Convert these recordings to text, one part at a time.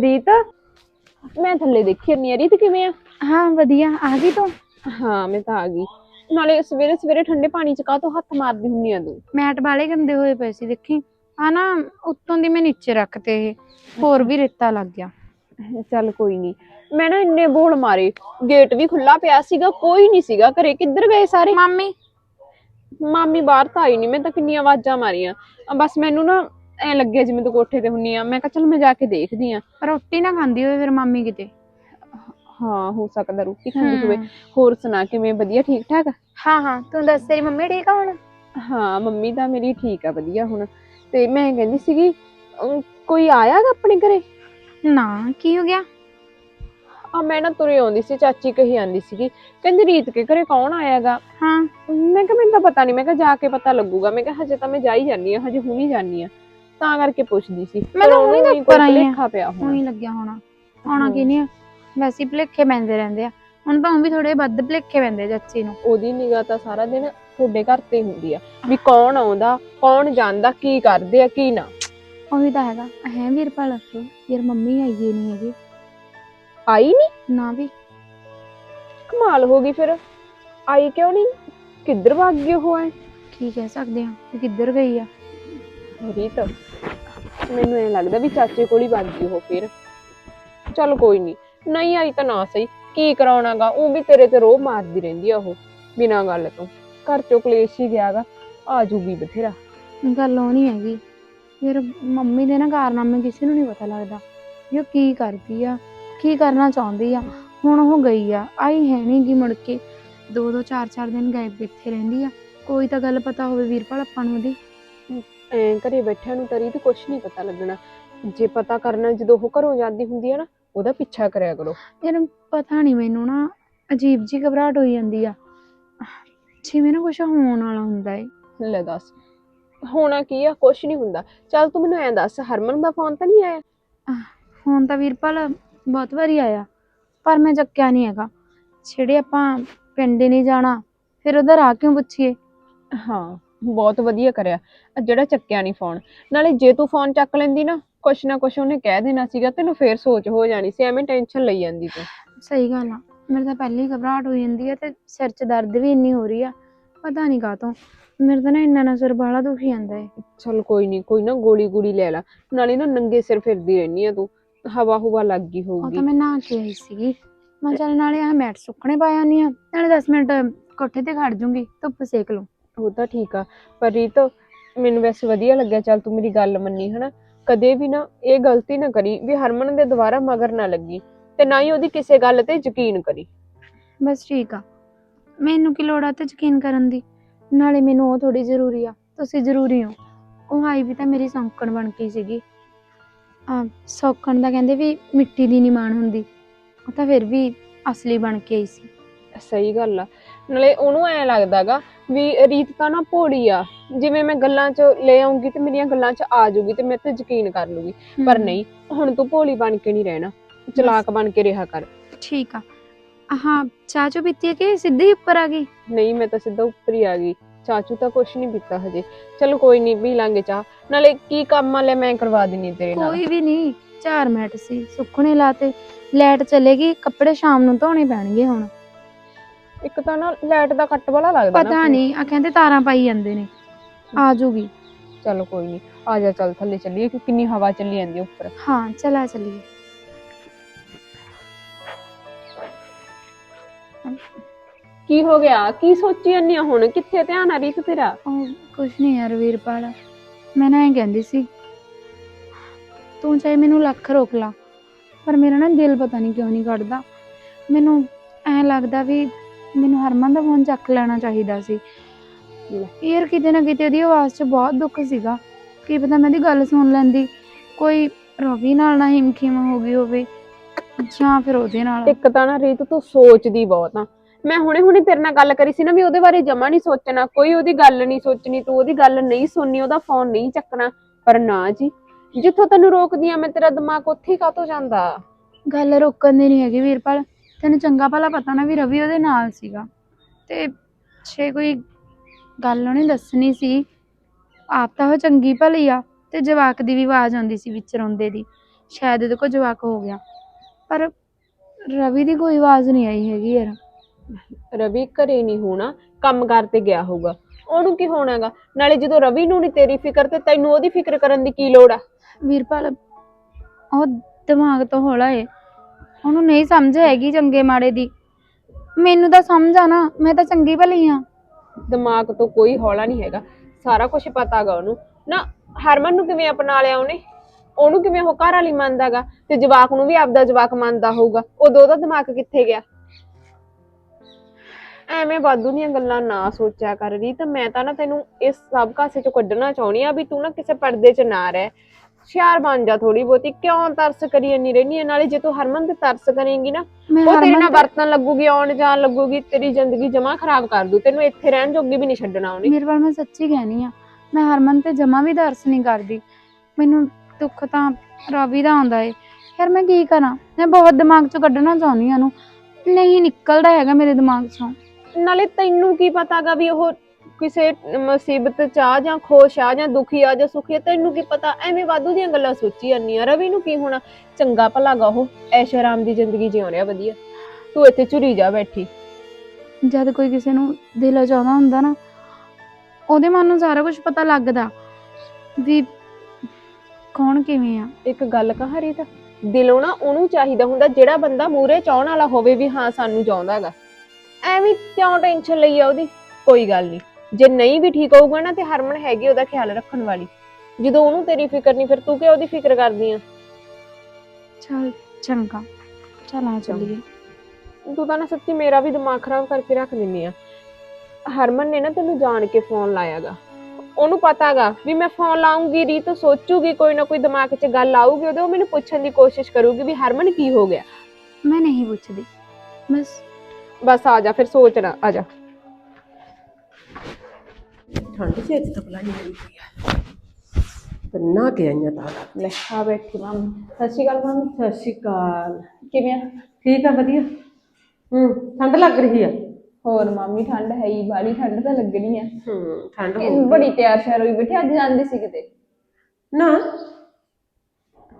ਰੀਤ ਮੈਂ ਥੱਲੇ ਦੇਖੀ ਨਹੀਂ ਆ। ਰੀਤ ਕਿਵੇਂ ਆ? ਹਾਂ ਵਧੀਆ। ਆ ਗਈ ਤੂੰ? ਹਾਂ ਮੈਂ ਤਾਂ ਆ ਗਈ। ਨਾਲੇ ਸਵੇਰੇ ਸਵੇਰੇ ਠੰਡੇ ਪਾਣੀ ਚ ਕਾਹ ਤੋਂ ਹੱਥ ਮਾਰਦੀ ਹੁੰਨੀ ਆ ਤੂੰ? ਮੈਟ ਵਾਲੇ ਗੰਦੇ ਹੋਏ ਪਏ ਸੀ ਦੇਖੀ। ਆ ਨਾ ਉੱਤੋਂ ਦੀ ਮੈਂ ਨੀਚੇ ਰੱਖਤੇ ਇਹ। ਹੋਰ ਵੀ ਰੇਤਾ ਲੱਗ ਗਿਆ। ਚੱਲ ਕੋਈ ਨਹੀਂ ਮੈਂ ਨਾ ਇੰਨੇ ਬੋਲ ਮਾਰੇ। ਗੇਟ ਵੀ ਖੁੱਲਾ ਪਿਆ ਸੀਗਾ ਕੋਈ ਨਹੀਂ ਸੀਗਾ। ਘਰੇ ਕਿੱਧਰ ਗਏ ਸਾਰੇ? ਮਾਮੀ? ਮਾਮੀ ਬਾਹਰ ਤਾਂ ਆਈ ਨਹੀਂ ਮੈਂ ਤਾਂ ਕਿੰਨੀਆਂ ਆਵਾਜ਼ਾਂ ਮਾਰੀਆਂ। ਬਸ ਮੈਨੂੰ ਨਾ ਐ ਲੱਗਿਆ ਜਿਵੇਂ ਤੂੰ ਕੋਠੇ ਤੇ ਹੁੰਨੀ ਆ। ਮੈਂ ਕਿਹਾ ਚੱਲ ਮੈਂ ਜਾ ਕੇ ਦੇਖਦੀ ਆ। ਰੋਟੀ ਨਾ ਖਾਂਦੀ ਹੋਵੇ ਫਿਰ ਮਾਮੀ ਕਿਤੇ। ਹਾਂ ਹੋ ਸਕਦਾ ਰੋਟੀ ਖਾਂਦੀ ਹੋਵੇ। ਹੋਰ ਸੁਣਾ ਕਿਵੇਂ? ਵਧੀਆ ਠੀਕ ਠਾਕ ਹਾਂ ਹਾਂ। ਤੂੰ ਦੱਸ ਤੇਰੀ ਮੰਮੀ ਠੀਕ ਆ ਹੁਣ? ਹਾਂ ਮੰਮੀ ਤਾਂ ਮੇਰੀ ਠੀਕ ਆ ਵਧੀਆ ਹੁਣ। ਤੇ ਮੈਂ ਕਹਿੰਦੀ ਸੀਗੀ ਅਮ, ਕੋਈ ਆਇਆਗਾ ਆਪਣੇ ਘਰੇ? ਨਾ ਕੀ ਹੋ ਗਿਆ? ਆ ਮੈਂ ਨਾ ਤੁਰੇ ਆਉਂਦੀ ਸੀ ਚਾਚੀ ਕਹੀ ਆਂਦੀ ਸੀਗੀ। ਕਹਿੰਦੀ ਰੀਤ ਕੇ ਘਰੇ ਕੌਣ ਆਇਆਗਾ ਹਾਂ। ਮੈਂ ਕਿਹਾ ਮੈਨੂੰ ਤਾਂ ਪਤਾ ਨਹੀਂ ਮੈਂ ਕਿਹਾ ਜਾ ਕੇ ਪਤਾ ਲੱਗੂਗਾ। ਮੈਂ ਕਿਹਾ ਹਜੇ ਤਾਂ ਮੈਂ ਜਾ ਹੀ ਜਾਨੀ ਆ ਹਜੇ ਹੁਣੀ ਜਾਨੀ ਆ। ਤਾਂ ਕਰਕੇ ਪੁੱਛਦੀ ਸੀ। ਮੈਂ ਤਾਂ ਹੁਣੀ ਤਾਂ ਆਂ। ਲਿਖਾ ਪਿਆ ਹੁਣ। ਹੁਣੀ ਲੱਗਿਆ ਹੋਣਾ। ਆਉਣਾ। ਕੀ ਨਹੀਂ ਆ। ਵੈਸੇ ਹੀ ਭੁਲੇਖੇ ਪੈਂਦੇ ਰਹਿੰਦੇ ਆ। ਹੁਣ ਤਾਂ ਉਹ ਵੀ ਥੋੜੇ ਵੱਧ ਭੁਲੇਖੇ ਪੈਂਦੇ ਚਾਚੀ ਨੂੰ। ਉਹਦੀ ਨਿਗਾਹ ਤਾਂ ਸਾਰਾ ਦਿਨ ਤੁਹਾਡੇ ਘਰ ਤੇ ਹੁੰਦੀ ਆ। ਵੀ ਕੌਣ ਆਉਂਦਾ ਕੌਣ ਜਾਂਦਾ ਕੀ ਕਰਦੇ ਆ ਕੀ ਨਾ। ਉਹੀ ਤਾਂ ਹੈਗਾ। ਹੈ ਵੀਰਪਾਲ ਯਾਰ ਮੰਮੀ ਆਈਏ ਨਹੀਂ ਹੈਗੀ। ਆਈ ਨਹੀਂ ਨਾ ਵੀ। ਕਮਾਲ ਹੋ ਗਈ ਫਿਰ। ਆਈ ਕਿਉਂ ਨਹੀਂ ਕਿੱਧਰ ਭੱਗ ਗਈ ਉਹ ਐ? ਕੀ ਕਹਿ ਸਕਦੇ ਆ? ਕਿ ਕਿੱਧਰ ਗਈ ਆ? ਰੀਤ ਮੈਨੂੰ ਐ ਲੱਗਦਾ ਵੀ ਚਾਚੇ ਕੋਲ ਹੀ ਭੱਗ ਗਈ ਉਹ ਫਿਰ। ਚੱਲ ਕੋਈ ਨਹੀਂ ਨਹੀਂ ਆਈ ਤਾਂ ਨਾ ਸਹੀ। ਕੀ ਕਰਾਉਣਾਗਾ? ਉਹ ਵੀ ਤੇਰੇ ਤੇ ਰੋਹ ਮਾਰਦੀ ਰਹਿੰਦੀ ਆ ਉਹ, ਬਿਨਾਂ ਗੱਲ ਤੋਂ। ਘਰ ਚੋਂ ਕਲੇਸ਼ ਹੀ ਗਿਆਗਾ। ਆ ਜੂਗੀ ਬਥੇਰਾ। ਗੱਲ ਉਹ ਨਹੀਂ ਹੈਗੀ। ਫਿਰ ਮੰਮੀ ਦੇ ਨਾ ਕਾਰਨਾਮੇ ਕਿਸੇ ਨੂੰ ਨਹੀਂ ਪਤਾ ਲੱਗਦਾ। ਵੀ ਉਹ ਕੀ ਕਰਦੀ ਆ, ਕੀ ਕਰਨਾ ਚਾਹੁੰਦੀ ਆ। ਹੁਣ ਉਹ ਗਈ ਆ। ਆਈ ਹੈ ਨਹੀਂ ਗੀ ਮੁੜ ਕੇ। ਦੋ ਦੋ ਚਾਰ ਚਾਰ ਦਿਨ ਗਾਇਬ ਇੱਥੇ ਰਹਿੰਦੀ ਆ। ਕੋਈ ਤਾਂ ਗੱਲ ਪਤਾ ਹੋਵੇ ਵੀਰਪਾਲ ਆਪਾਂ ਨੂੰ ਉਹਦੀ। ਐ ਘਰੇ ਬੈਠਿਆਂ ਨੂੰ ਤਰੀ ਤੇ ਕੁਛ ਨਹੀਂ ਪਤਾ ਲੱਗਣਾ। ਜੇ ਪਤਾ ਕਰਨਾ ਜਦੋਂ ਉਹ ਘਰੋਂ ਜਾਂਦੀ ਹੁੰਦੀ ਆ ਨਾ ਉਹਦਾ ਪਿੱਛਾ ਕਰਿਆ ਕਰੋ। ਯਾਰ ਪਤਾ ਨਹੀਂ ਮੈਨੂੰ ਨਾ ਅਜੀਬ ਜੀ ਘਬਰਾਹਟ ਹੋਈ ਜਾਂਦੀ ਆ। ਜਿਵੇਂ ਨਾ ਕੁਝ ਹੋਣ ਵਾਲਾ ਹੁੰਦਾ ਏ। ਲੈ ਦੱਸ ਹੋਣਾ ਕੀ ਆ? ਕੁਛ ਨਹੀਂ ਹੁੰਦਾ। ਚੱਲ ਤੂੰ ਮੈਨੂੰ ਐਂ ਦੱਸ ਹਰਮਨ ਦਾ ਫੋਨ ਤਾਂ ਨਹੀਂ ਆਇਆ? ਹੁਣ ਤਾਂ ਵੀਰਪਾਲ ਬਹੁਤ ਵਾਰੀ ਆਇਆ ਪਰ ਮੈਂ ਚੱਕਿਆ ਨਹੀਂ ਹੈਗਾ। ਜਿਹੜੇ ਆਪਾਂ ਪਿੰਡ ਨਹੀਂ ਜਾਣਾ ਫਿਰ ਉਹਦਾ ਰਾਹ ਕਿਉਂ ਪੁੱਛੀਏ? ਹਾਂ। ਬਹੁਤ ਵਧੀਆ ਕਰਿਆ। ਆ ਜਿਹੜਾ ਚੱਕਿਆ ਨਹੀਂ ਫੋਨ ਨਾਲੇ ਜੇ ਤੂੰ ਫੋਨ ਚੱਕ ਲੈਂਦੀ ਨਾ ਕੁਛ ਨਾ ਕੁਛ ਉਹਨੇ ਕਹਿ ਦੇਣਾ ਸੀਗਾ ਤੈਨੂੰ ਫੇਰ ਸੋਚ ਹੋ ਜਾਣੀ ਸੀ ਐਵੇਂ ਟੈਨਸ਼ਨ ਲਈ ਜਾਂਦੀ ਤੂੰ। ਸਹੀ ਗੱਲ ਆ। ਮੇਰੇ ਤਾਂ ਪਹਿਲੇ ਹੀ ਘਬਰਾਹਟ ਹੋ ਜਾਂਦੀ ਆ ਤੇ ਸਿਰ 'ਚ ਦਰਦ ਵੀ ਇੰਨੀ ਹੋ ਰਹੀ ਆ ਪਤਾ ਨਹੀਂ ਕਾਹਤੋਂ। ਮੇਰੇ ਤਾਂ ਨਾ ਇੰਨਾ ਨਾ ਸਿਰ ਬਾਹਲਾ ਦੁਖੀ ਜਾਂਦਾ ਏ। ਚੱਲ ਕੋਈ ਨਹੀਂ ਕੋਈ ਨਾ ਗੋਲੀ ਗੋਲੀ ਲੈ ਲੈ। ਨਾਲੇ ਨਾ ਨੰਗੇ ਸਿਰ ਫਿਰਦੀ ਰਹਿਨੀ ਆ ਤੂੰ। ਹਵਾ ਹੁਵਾ ਲੱਗ ਗਈ ਉਹ ਹੋਊਗੀ। ਤਾਂ ਮੈਂ ਨਹਾ ਕੇ ਆਈ ਸੀਗੀ। ਮੈਂ ਕਿਹਾ ਚੱਲ ਨਾਲੇ ਆ ਮੈਟ ਸੁੱਕਣੇ ਪਾਇਆ ਨਹੀਂ ਆ ਨਾਲੇ 10 ਮਿੰਟ ਕੋਠੇ ਤੇ ਖੜ ਜੂੰਗੀ ਧੁੱਪ ਸੇਕ ਲੂੰ ਉਹ ਤਾਂ ਠੀਕ ਆ, ਪਰ ਰੀਤ, ਮੈਨੂੰ ਵੈਸੇ ਵਧੀਆ ਲੱਗਿਆ, ਚੱਲ ਤੂੰ ਮੇਰੀ ਗੱਲ ਮੰਨੀ, ਹਨਾ? ਕਦੇ ਵੀ ਨਾ ਇਹ ਗਲਤੀ ਨਾ ਕਰੀ ਵੀ ਹਰਮਨ ਦੇ ਦੁਬਾਰਾ ਮਗਰ ਨਾ ਲੱਗੀ ਤੇ ਨਾ ਹੀ ਉਹਦੀ ਕਿਸੇ ਗੱਲ ਤੇ ਯਕੀਨ ਕਰੀ। ਬਸ ਠੀਕ ਆ। ਮੈਨੂੰ ਕੀ ਲੋੜ ਆ ਤੇ ਯਕੀਨ ਕਰਨ ਦੀ? ਨਾਲੇ ਮੈਨੂੰ ਉਹ ਥੋੜੀ ਜ਼ਰੂਰੀ ਆ, ਤੁਸੀਂ ਜ਼ਰੂਰੀ ਹੋ। ਉਹ ਆਈ ਵੀ ਤਾਂ ਮੇਰੀ ਸੌਂਕਣ ਬਣ ਕੇ ਸੀਗੀ। ਆ, ਸੌਂਕਣ ਦਾ ਕਹਿੰਦੇ ਵੀ ਮਿੱਟੀ ਦੀ ਨਹੀਂ ਮਾਣ ਹੁੰਦੀ। ਉਹ ਤਾਂ ਫਿਰ ਵੀ ਅਸਲੀ ਬਣ ਕੇ ਆਈ ਸੀ। ਸਹੀ ਗੱਲ ਆ। ਨਾਲੇ ਉਹਨੂੰ ਐ ਲੱਗਦਾਗਾ ਵੀ ਰੀਤ ਤਾਂ ਨਾ ਭੋੜੀ ਆ। ਜਿਵੇਂ ਮੈਂ ਗੱਲਾਂ 'ਚ ਲੈ ਆਉਂਗੀ ਤੇ ਮੇਰੀਆਂ ਗੱਲਾਂ 'ਚ ਆ ਜਾਊਗੀ ਤੇ ਮੇਰੇ ਤੇ ਯਕੀਨ ਕਰ ਲੂਗੀ ਪਰ ਨਹੀਂ ਹੁਣ ਤੂੰ ਭੋਲੀ ਬਣ ਕੇ ਨਹੀਂ ਰਹਿਣਾ। ਚਲਾਕ ਬਣ ਕੇ ਰਿਹਾ ਕਰ। ਠੀਕ ਆ। ਹਾਂ ਚਾਚੂ ਪੀਤੀ ਹੈ ਕਿ ਸਿੱਧੀ ਹੀ ਉੱਪਰ ਆ ਗਈ? ਨਹੀਂ ਮੈਂ ਤਾਂ ਸਿੱਧਾ ਉੱਪਰ ਹੀ ਆ ਗਈ। ਚਾਚੂ ਤਾਂ ਕੁਛ ਨਹੀਂ ਪੀਤਾ ਹਜੇ। ਚਲ ਕੋਈ ਨਹੀਂ ਪੀ ਲਾਂਗੇ ਚਾਹ। ਨਾਲੇ ਕੀ ਕੰਮ ਆ ਲੈ ਮੈਂ ਕਰਵਾ ਦਿੰਨੀ ਤੇਰੇ ਨਾਲ। ਕੋਈ ਵੀ ਨਹੀਂ ਚਾਰ ਮਿੰਟ ਸੀ ਸੁੱਕਣੇ ਲਾਤੇ ਲਾਈਟ ਚਲੇਗੀ ਕੱਪੜੇ ਸ਼ਾਮ ਨੂੰ ਧੋਣੇ ਪੈਣਗੇ ਹੁਣ। ਇੱਕ ਤਾਂ ਨਾ ਲਾਈਟ ਦਾ ਕੱਟ ਵਾਲਾ ਲੱਗਦਾ ਨਾ ਪਤਾ ਨਹੀਂ ਆ ਕਹਿੰਦੇ ਤਾਰਾਂ ਪਾਈ ਜਾਂਦੇ ਨੇ। ਆ ਜੂਗੀ। ਚਲ ਕੋਈ ਨਹੀਂ ਆ ਜਾ ਚੱਲ ਥੱਲੇ ਚੱਲੀਏ ਕਿ ਕਿੰਨੀ ਹਵਾ ਚੱਲੀ ਜਾਂਦੀ ਆ ਉੱਪਰ। ਹਾਂ ਚਲਾ ਚਲੀਏ। ਕੀ ਹੋ ਗਿਆ? ਕੀ ਸੋਚੀ ਜਾਂਦੀ ਆ ਹੁਣ? ਕਿੱਥੇ ਧਿਆਨ ਆ ਰੀਤ ਤੇਰਾ? ਉਹ ਕੁਛ ਨਹੀਂ ਯਾਰ ਵੀਰਪਾਲ ਮੈਂ ਨਾ ਇਹ ਕਹਿੰਦੀ ਸੀ ਤੂੰ ਚਾਹੇ ਮੈਨੂੰ ਲੱਖ ਰੋਕ ਲਾ ਪਰ ਮੇਰਾ ਨਾ ਦਿਲ ਪਤਾ ਨਹੀਂ ਕਿਉਂ ਨਹੀਂ ਕੱਢਦਾ। ਮੈਨੂੰ ਐ ਲੱਗਦਾ ਵੀ ਮੈਨੂੰ ਹਰਮਨ ਦਾ ਫੋਨ ਚੱਕ ਲੈਣਾ ਚਾਹੀਦਾ ਸੀ। ਯਾਰ ਕਿਤੇ ਨਾ ਕਿਤੇ ਉਹਦੀ ਆਵਾਜ਼ 'ਚ ਬਹੁਤ ਦੁੱਖ ਸੀਗਾ। ਕੀ ਪਤਾ ਮੈਂ ਉਹਦੀ ਗੱਲ ਸੁਣ ਲੈਂਦੀ। ਕੋਈ ਰਵੀ ਨਾਲ ਨਾ ਹਿਮਖਿਮ ਹੋ ਗਈ ਹੋਵੇ ਜਾਂ ਫਿਰ ਉਹਦੇ ਨਾਲ। ਇੱਕ ਤਾਂ ਨਾ ਰੀਤ ਤੂੰ ਸੋਚਦੀ ਬਹੁਤ ਆ। ਮੈਂ ਹੁਣੇ ਹੁਣੇ ਤੇਰੇ ਨਾਲ ਗੱਲ ਕਰੀ ਸੀ ਨਾ ਵੀ ਉਹਦੇ ਬਾਰੇ ਜਮਾ ਨਹੀਂ ਸੋਚਣਾ। ਕੋਈ ਉਹਦੀ ਗੱਲ ਨਹੀਂ ਸੋਚਣੀ ਤੂੰ ਉਹਦੀ ਗੱਲ ਨਹੀਂ ਸੁਣਨੀ ਉਹਦਾ ਫੋਨ ਨਹੀਂ ਚੱਕਣਾ। ਪਰ ਨਾ ਜੀ ਜਿੱਥੋਂ ਤੈਨੂੰ ਰੋਕਦੀ ਆ ਮੈਂ ਤੇਰਾ ਦਿਮਾਗ ਉੱਥੇ ਹੀ ਕਾਤੋਂ ਜਾਂਦਾ? ਗੱਲ ਰੋਕਣ ਦੀ ਨਹੀਂ ਹੈਗੀ ਵੀਰਪਾਲ। ਤੈਨੂੰ ਚੰਗਾ ਭਲਾ ਪਤਾ ਨਾ ਵੀ ਰਵੀ ਉਹਦੇ ਨਾਲ ਸੀਗਾ। ਤੇ ਛੇ ਕੋਈ ਗੱਲ ਉਹਨੇ ਦੱਸਣੀ ਸੀ ਆਪ ਤਾਂ ਉਹ ਚੰਗੀ ਭਲੀ ਆ ਤੇ ਜਵਾਕ ਦੀ ਵੀ ਆਵਾਜ਼ ਆਉਂਦੀ ਸੀ ਵਿੱਚ ਰੋਂਦੇ ਦੀ। ਸ਼ਾਇਦ ਇਹਦੇ ਕੋਲ ਜਵਾਕ ਹੋ ਗਿਆ। ਪਰ ਰਵੀ ਦੀ ਕੋਈ ਆਵਾਜ਼ ਨਹੀਂ ਆਈ ਹੈਗੀ ਯਾਰ। ਰਵੀ ਘਰੇ ਨਹੀਂ ਹੋਣਾ ਕੰਮ ਕਰ ਤੇ ਗਿਆ ਹੋਊਗਾ। ਉਹਨੂੰ ਕੀ ਹੋਣਾਗਾ ਨਾਲੇ ਜਦੋਂ ਰਵੀ ਨੂੰ ਨਹੀਂ ਤੇਰੀ ਫਿਕਰ ਤੇ ਤੈਨੂੰ ਉਹਦੀ ਫਿਕਰ ਕਰਨ ਦੀ ਕੀ ਲੋੜ ਆ? ਵੀਰਪਾਲ ਉਹ ਦਿਮਾਗ ਤੋਂ ਹੌਲਾ ਏ। ਉਹਨੂੰ ਨਹੀਂ ਸਮਝ ਹੈਗੀ ਚੰਗੇ ਮਾੜੇ ਦੀ। ਮੈਨੂੰ ਤਾਂ ਸਮਝ ਆ ਨਾ, ਮੈਂ ਤਾਂ ਚੰਗੀ ਭਲੀ ਆ। ਦਿਮਾਗ ਤੋਂ ਕੋਈ ਹੌਲਾ ਨਹੀਂ ਹੈਗਾ। ਸਾਰਾ ਕੁਝ ਪਤਾਗਾ ਉਹਨੂੰ। ਨਾ, ਹਰਮਨ ਨੂੰ ਕਿਵੇਂ ਅਪਣਾ ਲਿਆ ਉਹਨੇ? ਉਹਨੂੰ ਕਿਵੇਂ ਉਹ ਘਰ ਵਾਲੀ ਮੰਨਦਾਗਾ ਤੇ ਜਵਾਕ ਨੂੰ ਵੀ ਆਪਦਾ ਜਵਾਕ ਮੰਨਦਾ ਹੋਊਗਾ। ਉਦੋਂ ਉਹਦਾ ਦਿਮਾਗ ਕਿੱਥੇ ਗਿਆ? ਐਵੇਂ ਵਾਧੂ ਦੀਆਂ ਗੱਲਾਂ ਨਾ ਸੋਚਿਆ ਕਰ ਰਹੀ ਤਾਂ ਮੈਂ ਤਾਂ ਨਾ ਤੈਨੂੰ ਇਸ ਸਭ ਕਾਸੇ ਚੋਂ ਕੱਢਣਾ ਚਾਹੁੰਦੀ ਆ ਵੀ ਤੂੰ ਨਾ ਕਿਸੇ ਪਰਦੇ 'ਚ ਨਾ ਰਹਿ। ਹੁਸ਼ਿਆਰ ਬਣ ਜਾ ਥੋੜੀ ਬਹੁਤੀ ਕਿਉਂ ਤਰਸ ਕਰੀ ਇੰਨੀ ਰਹਿਨੀ ਆ ਨਾਲੇ ਜੇ ਤੂੰ ਹਰਮਨ ਤੇ ਤਰਸ ਕਰੇਂਗੀ ਨਾ ਉਹ ਤੇਰੇ ਨਾਲ ਵਰਤਣ ਲੱਗੂਗੀ ਆਉਣ ਜਾਣ ਲੱਗੂਗੀ ਤੇਰੀ ਜ਼ਿੰਦਗੀ ਜਮਾ ਖਰਾਬ ਕਰ ਦੂ ਤੈਨੂੰ ਇੱਥੇ ਰਹਿਣ ਜੋਗੀ ਵੀ ਨਹੀਂ ਛੱਡਣਾ ਉਹਨੇ। ਵੀਰਪਾਲ ਮੈਂ ਸੱਚੀ ਕਹਿਣੀ ਆ ਮੈਂ ਹਰਮਨ ਤੇ ਜਮਾ ਵੀ ਦਰਸ ਨਹੀਂ ਕਰਦੀ। ਮੈਨੂੰ ਦੁੱਖ ਤਾਂ ਰਵੀ ਦਾ ਆਉਂਦਾ ਏ। ਯਾਰ ਮੈਂ ਕੀ ਕਰਾਂ? ਮੈਂ ਬਹੁਤ ਦਿਮਾਗ ਚੋਂ ਕੱਢਣਾ ਚਾਹੁੰਦੀ ਆ ਉਹਨੂੰ। ਨਹੀਂ ਨਿਕਲਦਾ ਹੈਗਾ ਮੇਰੇ ਦਿਮਾਗ ਚੋਂ। ਨਾਲੇ ਤੈਨੂੰ ਕੀ ਪਤਾਗਾ ਵੀ ਉਹ ਕਿਸੇ ਮੁਸੀਬਤ ਚ ਆ ਜਾਂ ਖੁਸ਼ ਆ ਜਾਂ ਦੁਖੀ ਆ ਜਾਂ ਸੁਖੀ ਆ ਤੈਨੂੰ ਕੀ ਪਤਾ? ਐਵੇਂ ਵਾਧੂ ਦੀਆਂ ਗੱਲਾਂ ਸੋਚੀ ਆ। ਰਵੀ ਨੂੰ ਕੀ ਹੋਣਾ? ਚੰਗਾ ਭਲਾ ਗਾ ਉਹ। ਐਸ਼ ਆਰਾਮ ਦੀ ਜ਼ਿੰਦਗੀ ਜਿਉ ਰਿਹਾ ਵਧੀਆ। ਤੂੰ ਇੱਥੇ ਝੁਰੀ ਜਾ ਬੈਠੀ। ਜਦ ਕੋਈ ਕਿਸੇ ਨੂੰ ਦਿਲ ਚਾਹੁੰਦਾ ਹੁੰਦਾ ਨਾ ਉਹਦੇ ਮਨ ਨੂੰ ਸਾਰਾ ਕੁਝ ਪਤਾ ਲੱਗਦਾ ਵੀ ਕੌਣ ਕਿਵੇਂ ਆ। ਇੱਕ ਗੱਲ ਕਹਾਰੀ ਤਾਂ ਦਿਲੋਂ ਨਾ ਉਹਨੂੰ ਚਾਹੀਦਾ ਹੁੰਦਾ ਜਿਹੜਾ ਬੰਦਾ ਮੂਰੇ ਚਾਹਣ ਵਾਲਾ ਹੋਵੇ ਵੀ ਹਾਂ ਸਾਨੂੰ ਚਾਹੁੰਦਾਗਾ ਐਵੇਂ ਕਿਉਂ ਟੈਨਸ਼ਨ ਲਈ ਆ ਉਹਦੀ? ਕੋਈ ਗੱਲ ਨਹੀਂ ਜੇ ਨਹੀਂ ਵੀ ਠੀਕ ਹੋਊਗਾ ਨਾ ਤੇ ਹਰਮਨ ਹੈਗੀ ਉਹਦਾ ਖਿਆਲ ਰੱਖਣ ਵਾਲੀ। ਜਦੋਂ ਉਹਨੂੰ ਤੇਰੀ ਫਿਕਰ ਨਹੀਂ ਫਿਰ ਤੂੰ ਕਿ ਉਹਦੀ ਫਿਕਰ ਕਰਦੀ ਆ? ਚਲ ਚੰਗਾ। ਚਲ ਆ ਚੱਲੀਏ। ਤੂੰ ਤਾਂ ਨਾ ਸੱਚੀ ਮੇਰਾ ਵੀ ਦਿਮਾਗ ਖਰਾਬ ਕਰਕੇ ਰੱਖ ਦਿੰਨੀ ਆ। ਹਰਮਨ ਨੇ ਨਾ ਤੈਨੂੰ ਜਾਣ ਕੇ ਫੋਨ ਲਾਇਆਗਾ। ਉਹਨੂੰ ਪਤਾਗਾ ਵੀ ਮੈਂ ਫੋਨ ਲਾਉਂਗੀ ਰੀਤ ਸੋਚੂਗੀ ਕੋਈ ਨਾ ਕੋਈ ਦਿਮਾਗ 'ਚ ਗੱਲ ਆਊਗੀ ਉਹਦੇ ਉਹ ਮੈਨੂੰ ਪੁੱਛਣ ਦੀ ਕੋਸ਼ਿਸ਼ ਕਰੂਗੀ ਵੀ ਹਰਮਨ ਕੀ ਹੋ ਗਿਆ। ਮੈਂ ਨਹੀਂ ਪੁੱਛਦੀ। ਬਸ। ਬਸ ਆ ਜਾ ਫਿਰ ਸੋਚਣਾ ਆ ਜਾ। ਠੰਡ ਚ ਇੱਥੇ ਤੱਕ ਲਾਈ ਹੋਈ ਆ। ਕੰਨਾ ਕੇ ਆਈਆਂ ਤਾਂ ਲੈ ਆ ਬੈਠੀ ਮਾਮੀ। ਸਤਿ ਸ਼੍ਰੀ ਅਕਾਲ ਮਾਮੀ। ਸਤਿ ਸ਼੍ਰੀ ਅਕਾਲ। ਕਿਵੇਂ ਆ? ਠੀਕ ਆ ਵਧੀਆ? ਹੂੰ ਠੰਡ ਲੱਗ ਰਹੀ ਆ? ਹੋਰ ਮਾਮੀ ਠੰਡ ਹੈ ਹੀ ਬਾਲੀ ਠੰਡ ਤਾਂ ਲੱਗਣੀ ਆ। ਹੂੰ ਠੰਡ ਹੋ ਇਹ ਬੜੀ ਤਿਆਰ ਸ਼ਿਆਰ ਹੋਈ ਬੈਠੀ ਅੱਜ ਜਾਂਦੀ ਸੀ ਕਿਤੇ। ਨਾ?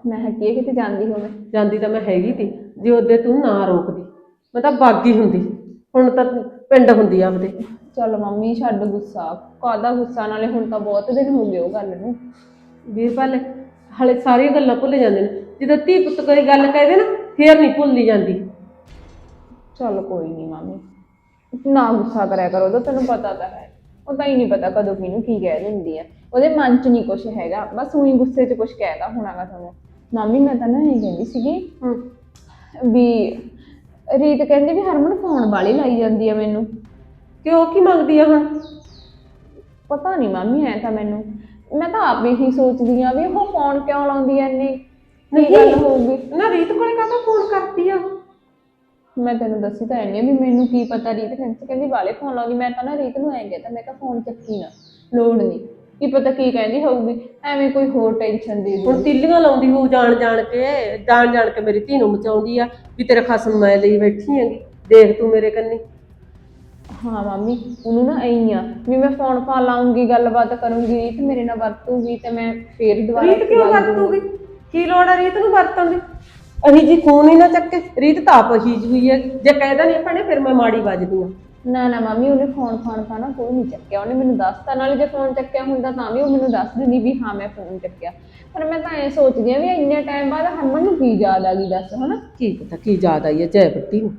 ਮੈਂ ਹੱਟੀ ਕਿਤੇ ਜਾਂਦੀ ਹੋਵੇ? ਜਾਂਦੀ ਤਾਂ ਮੈਂ ਹੈਗੀ ਤੀ ਜੇ ਉਹਦੇ ਤੂੰ ਨਾ ਰੋਕਦੀ। ਮੈਂ ਤਾਂ ਬਾਗੀ ਹੁੰਦੀ। ਹੁਣ ਤਾਂ ਪਿੰਡ ਹੁੰਦੀ ਆ ਆਪਦੇ। ਚੱਲ ਮੰਮੀ ਛੱਡ ਗੁੱਸਾ। ਕਾਦਾ ਗੁੱਸਾ? ਨਾਲੇ ਹੁਣ ਤਾਂ ਬਹੁਤ ਦਿਨ ਹੋ ਗਏ ਉਹ ਗੱਲ ਨੂੰ। ਵੀਰਪਾਲ ਹਲੇ ਸਾਰੀਆਂ ਗੱਲਾਂ ਭੁੱਲ ਜਾਂਦੇ ਨੇ। ਜਦੋਂ ਧੀ ਪੁੱਤ ਕੋਈ ਗੱਲ ਕਹਦੇ ਨਾ ਫੇਰ ਨਹੀਂ ਭੁੱਲਦੀ ਜਾਂਦੀ। ਚੱਲ ਕੋਈ ਨਹੀਂ ਮਾਮੀ। ਨਾ ਗੁੱਸਾ ਕਰਿਆ ਕਰੋ ਉਹਦਾ ਤੈਨੂੰ ਪਤਾ ਤਾਂ ਹੈ। ਉਹ ਤਾਂ ਹੀ ਨਹੀਂ ਪਤਾ ਕਦੋਂ ਕਿਹਨੂੰ ਕੀ ਕਹਿ ਦਿੰਦੀ ਆ। ਉਹਦੇ ਮਨ 'ਚ ਨਹੀਂ ਕੁਝ ਹੈਗਾ। ਬਸ ਉਹੀ ਗੁੱਸੇ 'ਚ ਕੁਝ ਕਹਿਦਾ ਹੋਣਾਗਾ ਤੁਹਾਨੂੰ। ਮਾਮੀ ਮੈਂ ਤਾਂ ਨਾ ਇਹ ਕਹਿੰਦੀ ਸੀਗੀ ਵੀ ਰੀਤ ਕਹਿੰਦੀ ਵੀ ਹਰਮਨ ਫੋਨ ਵਾਲੀ ਲਾਈ ਜਾਂਦੀ ਆ ਮੈਨੂੰ। ਕਿਉਂ ਕੀ ਮੰਗਦੀ ਆ ਹੁਣ? ਪਤਾ ਨਹੀਂ ਮਾਮੀ ਐ ਤਾਂ ਮੈਨੂੰ। ਮੈਂ ਤਾਂ ਆਪ ਹੀ ਸੋਚਦੀ ਆ ਵੀ ਉਹ ਫੋਨ ਕਿਉਂ ਲਾਉਂਦੀ ਐ ਇੰਨੀ? ਕੀ ਗੱਲ ਹੋਊਗੀ? ਨਾ ਰੀਤ ਕੋਲੇ ਕਾਹਦਾ ਫੋਨ ਕਰਦੀ ਆ? ਮੈਂ ਤੈਨੂੰ ਦੱਸੀ ਤਾਂ ਐਨੇ ਵੀ ਮੈਨੂੰ ਕੀ ਪਤਾ ਰੀਤ ਕਹਿੰਦੀ ਕਹਿੰਦੀ ਵਾਲੇ ਫੋਨ ਲਾਉਂਦੀ ਮੈਂ ਤਾਂ ਨਾ ਰੀਤ ਨੂੰ ਐਂ ਕਹਿਤਾ ਮੈਂ ਕਿਹਾ ਫੋਨ ਚੱਕੀ ਨਾ ਲੋੜ ਨਹੀਂ ਕੀ ਪਤਾ ਕੀ ਕਹਿੰਦੀ ਹੋਊਗੀ ਐਵੇਂ ਕੋਈ ਹੋਰ ਟੈਨਸ਼ਨ ਦੇ ਹੁਣ ਦੂ ਤਿੱਲੀਆਂ ਲਾਉਂਦੀ ਹੋਊ ਜਾਣ ਜਾਣ ਕੇ ਜਾਣ ਜਾਣ ਕੇ ਮੇਰੀ ਧੀ ਨੂੰ ਮਚਾਉਂਦੀ ਆ ਵੀ ਤੇਰਾ ਖਸਮ ਮੈਂ ਲਈ ਬੈਠੀ ਹੈਗੀ ਦੇਖ ਤੂੰ ਮੇਰੇ ਕੰਨੀ। ਹਾਂ ਮਾਮੀ ਉਹਨੂੰ ਨਾ ਐਂ ਆ ਵੀ ਮੈਂ ਫੋਨ ਫਾਨ ਲਾਉਂਗੀ ਗੱਲਬਾਤ ਕਰੂੰਗੀ ਰੀਤ ਮੇਰੇ ਨਾਲ ਵਰਤੂਗੀ ਤੇ ਮੈਂ ਫੇਰ ਦੁਬਾਰਾ ਰੀਤ ਕਿਉਂ। ਵਰਤੂਗੀ? ਕੀ ਲੋੜ ਆ ਰੀਤ ਨੂੰ ਵਰਤਣ ਦੀ? ਅਹੀ ਜੀ ਖੂਨ ਹੀ ਨਾ ਚੱਕੇ। ਰੀਤ ਤਾਂ ਆਪ ਅਹੀਜ ਹੋਈ ਹੈ। ਜੇ ਕਹਿਦਾ ਨਹੀਂ ਭੈਣੇ ਫਿਰ ਮੈਂ ਮਾੜੀ ਵੱਜਦੀ ਆ। ਨਾ ਨਾ ਮਾਮੀ ਉਹਨੇ ਫੋਨ ਫਾਨ ਨਾ ਕੋਈ ਨਹੀਂ ਚੱਕਿਆ। ਉਹਨੇ ਮੈਨੂੰ ਦੱਸਤਾ ਨਾਲੇ ਜੇ ਫੋਨ ਚੱਕਿਆ ਹੁੰਦਾ ਤਾਂ ਵੀ ਉਹ ਮੈਨੂੰ ਦੱਸ ਦਿੰਦੀ ਵੀ ਹਾਂ ਮੈਂ ਫੋਨ ਚੱਕਿਆ। ਪਰ ਮੈਂ ਤਾਂ ਐ ਸੋਚਦੀ ਆ ਵੀ ਇੰਨੇ ਟਾਈਮ ਬਾਅਦ ਹਰਮਨ ਨੂੰ ਕੀ ਯਾਦ ਆ ਗਈ ਦੱਸ ਹਨਾ? ਕੀ ਪਤਾ ਕੀ ਯਾਦ ਆਈ ਹੈ ਜੈ ਬੱਤੀ ਨੂੰ।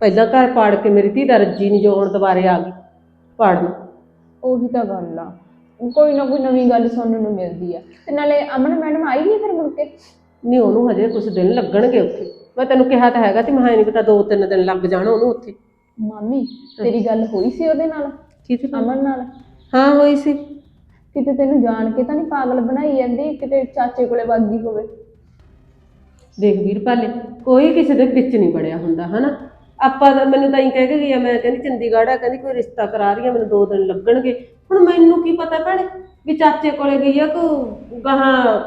ਪਹਿਲਾਂ ਘਰ ਪਾੜ ਕੇ ਮੇਰੀ ਧੀ ਦਾ ਰੱਜੀ ਨਹੀਂ ਜੋ ਹੁਣ ਦੁਬਾਰੇ ਆ ਗਈ ਪਾੜਨ ਉਹੀ ਤਾਂ ਗੱਲ ਆ। ਕੋਈ ਨਾ ਕੋਈ ਨਵੀਂ ਗੱਲ ਸੁਣਨ ਨੂੰ ਮਿਲਦੀ ਆ। ਤੇ ਨਾਲੇ ਅਮਨ ਮੈਡਮ ਆਈ ਨਹੀਂ ਫਿਰ ਮੁੜ ਕੇ? ਨਹੀਂ ਉਹਨੂੰ ਹਜੇ ਕੁਝ ਦਿਨ ਲੱਗਣਗੇ ਉੱਥੇ। ਮੈਂ ਤੈਨੂੰ ਕਿਹਾ ਤਾਂ ਹੈਗਾ ਤੇ ਮੈਂ ਨਹੀਂ ਪਤਾ ਦੋ ਤਿੰਨ ਦਿਨ ਲੱਗ ਜਾਣ ਉਹਨੂੰ ਉੱਥੇ। ਮਾਮੀ ਤੇਰੀ ਗੱਲ ਹੋਈ ਸੀ ਉਹਦੇ ਨਾਲ? ਕਿਤੇ ਅਮਨ ਨਾਲ? ਹਾਂ ਹੋਈ ਸੀ। ਕਿਤੇ ਤੈਨੂੰ ਜਾਣ ਕੇ ਤਾਂ ਨਹੀਂ ਪਾਗਲ ਬਣਾਈ ਜਾਂਦੀ ਕਿਤੇ ਚਾਚੇ ਕੋਲੇ ਵੱਗੀ ਹੋਵੇ? ਦੇਖ ਵੀਰਪਾਲੇ ਕੋਈ ਕਿਸੇ ਦੇ ਵਿੱਚ ਨਹੀਂ ਬੜਿਆ ਹੁੰਦਾ ਹਨਾ? ਆਪਾਂ ਤਾਂ ਮੈਨੂੰ ਤਾਂ ਹੀ ਕਹਿ ਕੇ ਗਈ ਆ ਮੈਂ ਕਹਿੰਦੀ ਚੰਡੀਗੜ੍ਹ ਆ ਕਹਿੰਦੀ ਕੋਈ ਰਿਸ਼ਤਾ ਕਰਾ ਰਹੀ ਆ ਮੈਨੂੰ ਦੋ ਦਿਨ ਲੱਗਣਗੇ। ਹੁਣ ਮੈਨੂੰ ਕੀ ਪਤਾ ਭੈਣੇ ਵੀ ਚਾਚੇ ਕੋਲੇ ਗਈ ਆ ਕਿ ਗਾਹਾਂ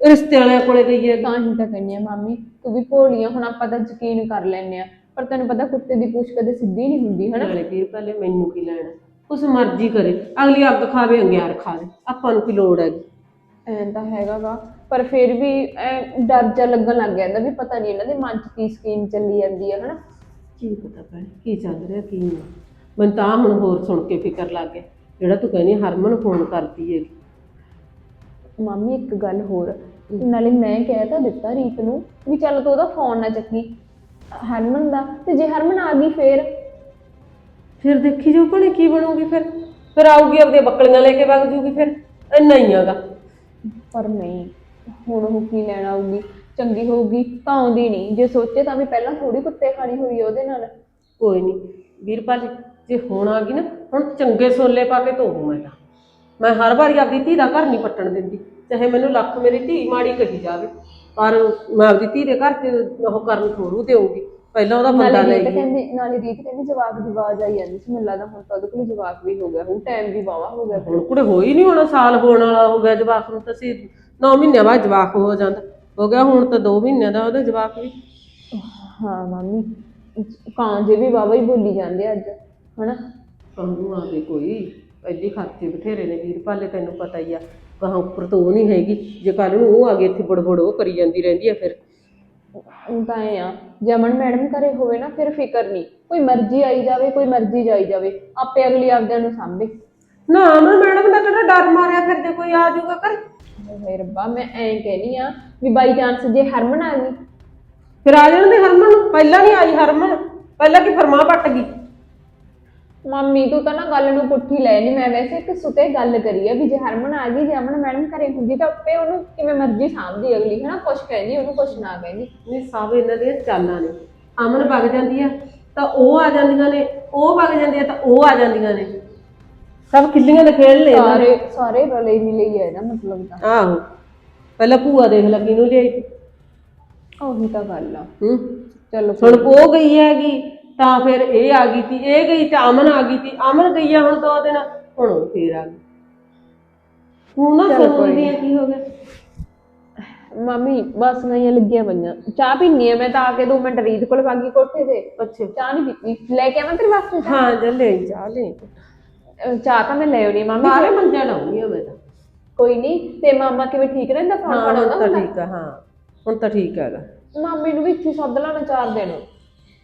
ਰਿਸ਼ਤੇ ਵਾਲਿਆਂ ਕੋਲੇ ਗਈ ਆ ਤਾਂ ਹੀ ਤਾਂ ਕਹਿੰਦੀ ਆ ਮਾਮੀ ਤੂੰ ਵੀ ਭੋਲੀਆਂ ਹੁਣ ਆਪਾਂ ਤਾਂ ਯਕੀਨ ਕਰ ਲੈਨੇ ਆ। ਪਰ ਤੈਨੂੰ ਪਤਾ ਕੁੱਤੇ ਦੀ ਪੂਛ ਕਦੇ ਸਿੱਧੀ ਨਹੀਂ ਹੁੰਦੀ ਹਨਾ? ਨਾਲੇ ਵੀਰਪਾਲੇ ਮੈਨੂੰ ਕੀ ਲੈਣਾ? ਉਸ ਮਰਜ਼ੀ ਕਰੇ। ਅਗਲੀ ਅੱਗ ਖਾਵੇ ਅੰਗਿਆਰ ਖਾਵੇ। ਆਪਾਂ ਨੂੰ ਕੀ ਲੋੜ ਹੈਗੀ? ਐਂ ਤਾਂ ਹੈਗਾ ਪਰ ਫਿਰ ਵੀ ਐਂ ਡਰ ਜਾ ਲੱਗਣ ਲੱਗ ਜਾਂਦਾ ਵੀ ਪਤਾ ਨਹੀਂ ਇਹਨਾਂ ਦੇ ਮਨ 'ਚ ਕੀ ਸਕੀਮ ਚੱਲੀ ਜਾਂਦੀ ਹੈ ਹਨਾ? ਕੀ ਪਤਾ ਭੈਣੇ ਕੀ ਚੱਲ ਰਿਹਾ ਕੀ ਨਹੀਂ। ਮੈਨੂੰ ਤਾਂ ਹੁਣ ਹੋਰ ਸੁਣ ਕੇ ਫਿਕਰ ਲੱਗ ਗਿਆ। ਜਿਹੜਾ ਤੂੰ ਕਹਿੰਦੀ ਹਰਮਨ ਫੋਨ ਕਰਦੀ ਏ ਮਾਮੀ ਇੱਕ ਗੱਲ ਹੋਰ। ਨਾਲੇ ਮੈਂ ਕਹਿ ਤਾਂ ਦਿੱਤਾ ਰੀਤ ਨੂੰ ਵੀ ਚੱਲ ਤੂੰ ਉਹਦਾ ਫੋਨ ਨਾ ਚੱਕੀ। ਹਰਮਨ ਦਾ ਤੇ ਜੇ ਹਰਮਨ ਆ ਗਈ ਫੇਰ? ਫਿਰ ਦੇਖੀ ਜੋ ਭਣੇ ਕੀ ਬਣੂਗੀ ਫਿਰ। ਫਿਰ ਆਊਗੀ ਆਪਣੀਆਂ ਬੱਕਲੀਆਂ ਲੈ ਕੇ ਵਗ ਜੂਗੀ ਫਿਰ। ਇੰਨਾ ਹੀ ਹੈਗਾ ਪਰ ਨਹੀਂ ਹੁਣ ਉਹ ਕੀ ਲੈਣ ਆਊਗੀ? ਚੰਗੀ ਹੋਊਗੀ ਤਾਂ ਆਉਂਦੀ ਨਹੀਂ। ਜੇ ਸੋਚੇ ਤਾਂ ਵੀ ਪਹਿਲਾਂ ਥੋੜੀ ਕੁੱਤੇ ਖਾਣੀ ਹੋਈ ਆ ਉਹਦੇ ਨਾਲ। ਕੋਈ ਨਹੀਂ ਵੀਰਪਾਲ ਜੀ, ਜੇ ਹੁਣ ਆ ਗਈ ਨਾ ਹੁਣ ਚੰਗੇ ਸੋਲੇ ਪਾ ਕੇ ਧੋਊਂ ਮੈਂ ਤਾਂ। ਮੈਂ ਹਰ ਵਾਰੀ ਆਪਦੀ ਧੀ ਦਾ ਘਰ ਨਹੀਂ ਪੱਟਣ ਦਿੰਦੀ। ਚਾਹੇ ਮੈਨੂੰ ਲੱਖ ਮੇਰੀ ਧੀ ਮਾੜੀ ਕਹੀ ਜਾਵੇ। ਪਰ ਮੈਂ ਆਪਦੀ ਧੀ ਦੇ ਘਰ 'ਚ ਉਹ ਕਰਨ ਥੋੜੂ ਦੇਊਗੀ। ਪਹਿਲਾਂ ਉਹਦਾ ਬੰਦਾ ਨਾਲੇ ਲੈ ਰੀਤ ਗਈ ਕਹਿੰਦੀ ਨਾਲੇ ਰੀਤ ਕਹਿੰਦੀ ਜਵਾਕ ਦੀ ਆਵਾਜ਼ ਆਈ ਜਾਂਦੀ ਸੀ ਮੈਨੂੰ ਲੱਗਦਾ ਹੁਣ ਤਾਂ ਉਹਦੇ ਕੋਲ ਜਵਾਕ ਵੀ ਹੋ ਗਿਆ ਹੁਣ ਟਾਈਮ ਵੀ ਵਾਵਾ ਹੋ ਗਿਆ ਹੁਣ ਕੁੜੇ ਹੋਈ ਨਹੀਂ ਹੋਣਾ ਸਾਲ ਹੋਣ ਵਾਲਾ ਹੋ ਗਿਆ ਜਵਾਕ ਨੂੰ ਤਾਂ ਅਸੀਂ 9 ਮਹੀਨਿਆਂ ਬਾਅਦ ਜਵਾਕ ਹੋ ਜਾਂਦਾ। ਹੋ ਗਿਆ ਹੁਣ ਤਾਂ 2 ਮਹੀਨਿਆਂ ਦਾ ਉਹਦਾ ਜਵਾਕ ਵੀ। ਹਾਂ ਮਾਮੀ ਕਾਂ ਜੇ ਵੀ ਵਾਵਾ ਹੀ ਬੋਲੀ ਜਾਂਦੇ ਅੱਜ ਹਨਾ? ਕੰਨੂ ਆ ਗਈ ਕੋਈ ਐਡੀ ਖਰਚੇ ਬਥੇਰੇ ਨੇ ਵੀਰਪਾਲੇ ਤੈਨੂੰ ਪਤਾ ਹੀ ਆ। ਕਹਾਂ ਉੱਪਰ ਤੋਂ ਉਹ ਨਹੀਂ ਹੈਗੀ। ਜੇ ਕੱਲ ਨੂੰ ਉਹ ਆ ਗਈ ਇੱਥੇ ਬੜਬੜ ਉਹ ਕਰੀ ਜਾਂਦੀ ਰਹਿੰਦੀ ਆ ਫਿਰ। ਹੁਣ ਤਾਂ ਇਹ ਆ ਜਮਨ ਮੈਡਮ ਘਰੇ ਹੋਵੇ ਨਾ ਫਿਰ ਫਿਕਰ ਨਹੀਂ। ਕੋਈ ਮਰਜ਼ੀ ਆਈ ਜਾਵੇ ਕੋਈ ਮਰਜ਼ੀ ਜਾਈ ਜਾਵੇ। ਆਪੇ ਅਗਲੀ ਆਪਦਿਆਂ ਨੂੰ ਸਾਂਭੇ। ਨਾ ਅਮਨ ਮੈਡਮ ਦਾ ਕਿਹੜਾ ਡਰ ਮਾਰਿਆ ਫਿਰ ਜੇ ਕੋਈ ਆ ਜਾਊਗਾ ਕਰ ਹਾਏ ਰੱਬਾ ਮੈਂ ਐਂ ਕਹਿਨੀ ਆ ਵੀ ਬਾਈ ਚਾਂਸ ਜੇ ਹਰਮਨ ਆ ਗਈ। ਫਿਰ ਆ ਜਾਣਦੇ ਹਰਮਨ? ਨੂੰ ਪਹਿਲਾਂ ਨਹੀਂ ਆਈ ਹਰਮਨ ਪਹਿਲਾਂ ਕੀ ਫਰਮਾ ਪੱਟ ਗਈ? ਮੰਮੀ ਤੂੰ ਤਾਂ ਨਾ ਗੱਲ ਨੂੰ ਪੁੱਠੀ ਲੈ ਨਹੀਂ ਮੈਂ ਵੈਸੇ ਇੱਕ ਸੁਤੇ ਗੱਲ ਕਰੀ ਆ ਵੀ ਜੇ ਹਰਮਨ ਆ ਗਈ ਜੇ ਅਮਨ ਮੈਡਮ ਘਰੇ ਹੁੰਦੀ ਤਾਂ ਆਪੇ ਉਹਨੂੰ ਕਿਵੇਂ ਮਰਜ਼ੀ ਸਾਂਭਦੀ ਅਗਲੀ ਹਨਾ? ਕੁਛ ਕਹਿੰਦੀ ਉਹਨੂੰ ਕੁਛ ਨਾ ਕਹਿੰਦੀ। ਨਹੀਂ ਸਭ ਇਹਨਾਂ ਦੀਆਂ ਚਾਲਾਂ ਨੇ। ਅਮਨ ਵਗ ਜਾਂਦੀ ਆ ਤਾਂ ਉਹ ਆ ਜਾਂਦੀਆਂ ਨੇ ਉਹ ਵਗ ਜਾਂਦੀ ਆ ਤਾਂ ਉਹ ਆ ਜਾਂਦੀਆਂ ਨੇ। ਸਭ ਖਿੱਲੀਆਂ ਦੇ ਖੇਡ ਲੈ ਸਾਰੇ ਸਾਰੇ ਰਲੇ ਮਿਲੇ ਹੀ ਹੈ ਨਾ ਮਤਲਬ ਤਾਂ। ਆਹੋ। ਪਹਿਲਾਂ ਭੂਆ ਦੇਖ ਲੱਗੀ ਨੂੰ ਲਿਆਈ। ਉਹੀ ਤਾਂ ਗੱਲ ਆ। ਹੂੰ। ਚਲੋ ਹੁਣ ਉਹ ਗਈ ਹੈਗੀ। ਤਾਂ ਫਿਰ ਇਹ ਆ ਗਈ ਤੀ ਇਹ ਗਈ ਤਾਂ ਅਮਨ ਆ ਗਈ ਤੀ ਅਮਨ ਗਈ ਆ ਹੁਣ ਦੋ ਦਿਨ ਹੁਣ ਉਹ ਫੇਰ ਆ ਗਈ। ਤੂੰ ਨਾ ਚੱਲ ਕੋਈ ਸੁਣਦੀ ਆ ਕੀ ਹੋ ਗਿਆ? ਮੰਮੀ ਬਸ ਇਹ ਲੱਗੀਆਂ ਪਈਆਂ। ਚਾਹ ਪੀਣੀ ਆ ਮੈਂ ਤਾਂ ਆ ਕੇ 2 ਮਿੰਟ ਰੀਤ ਕੋਲ ਵਾਗੀ ਕੋਠੇ ਤੇ। ਅੱਛਾ। ਚਾਹ ਨਹੀਂ ਪੀਤੀ। ਲੈ ਕੇ ਆਵਾਂ ਤੇਰੇ ਵਾਸਤੇ ਚਾਹ? ਹਾਂ ਜਾ ਲੈ ਜਾ ਲੈ। ਅਹ ਚਾਹ ਤਾਂ ਮੈਂ ਲੈ ਆਉਣੀ ਆ ਮਾਮੀ। ਸਾਰੇ ਮੰਜਾ ਲਾਉਂਗੀ ਆ ਮੈਂ ਤਾਂ। ਕੋਈ ਨਹੀਂ ਤੇ ਮਾਮਾ ਕਿਵੇਂ ਠੀਕ ਰਹਿੰਦਾ? ਫੋਨ ਹਾਂ ਹੁਣ ਤਾਂ ਠੀਕ ਆ ਹਾਂ। ਹੁਣ ਤਾਂ ਠੀਕ ਹੈਗਾ ਮਾਮੀ ਨੂੰ ਵੀ ਇੱਥੇ ਸੱਦ ਲਾਣਾ ਚਾਰ ਦਿਨ।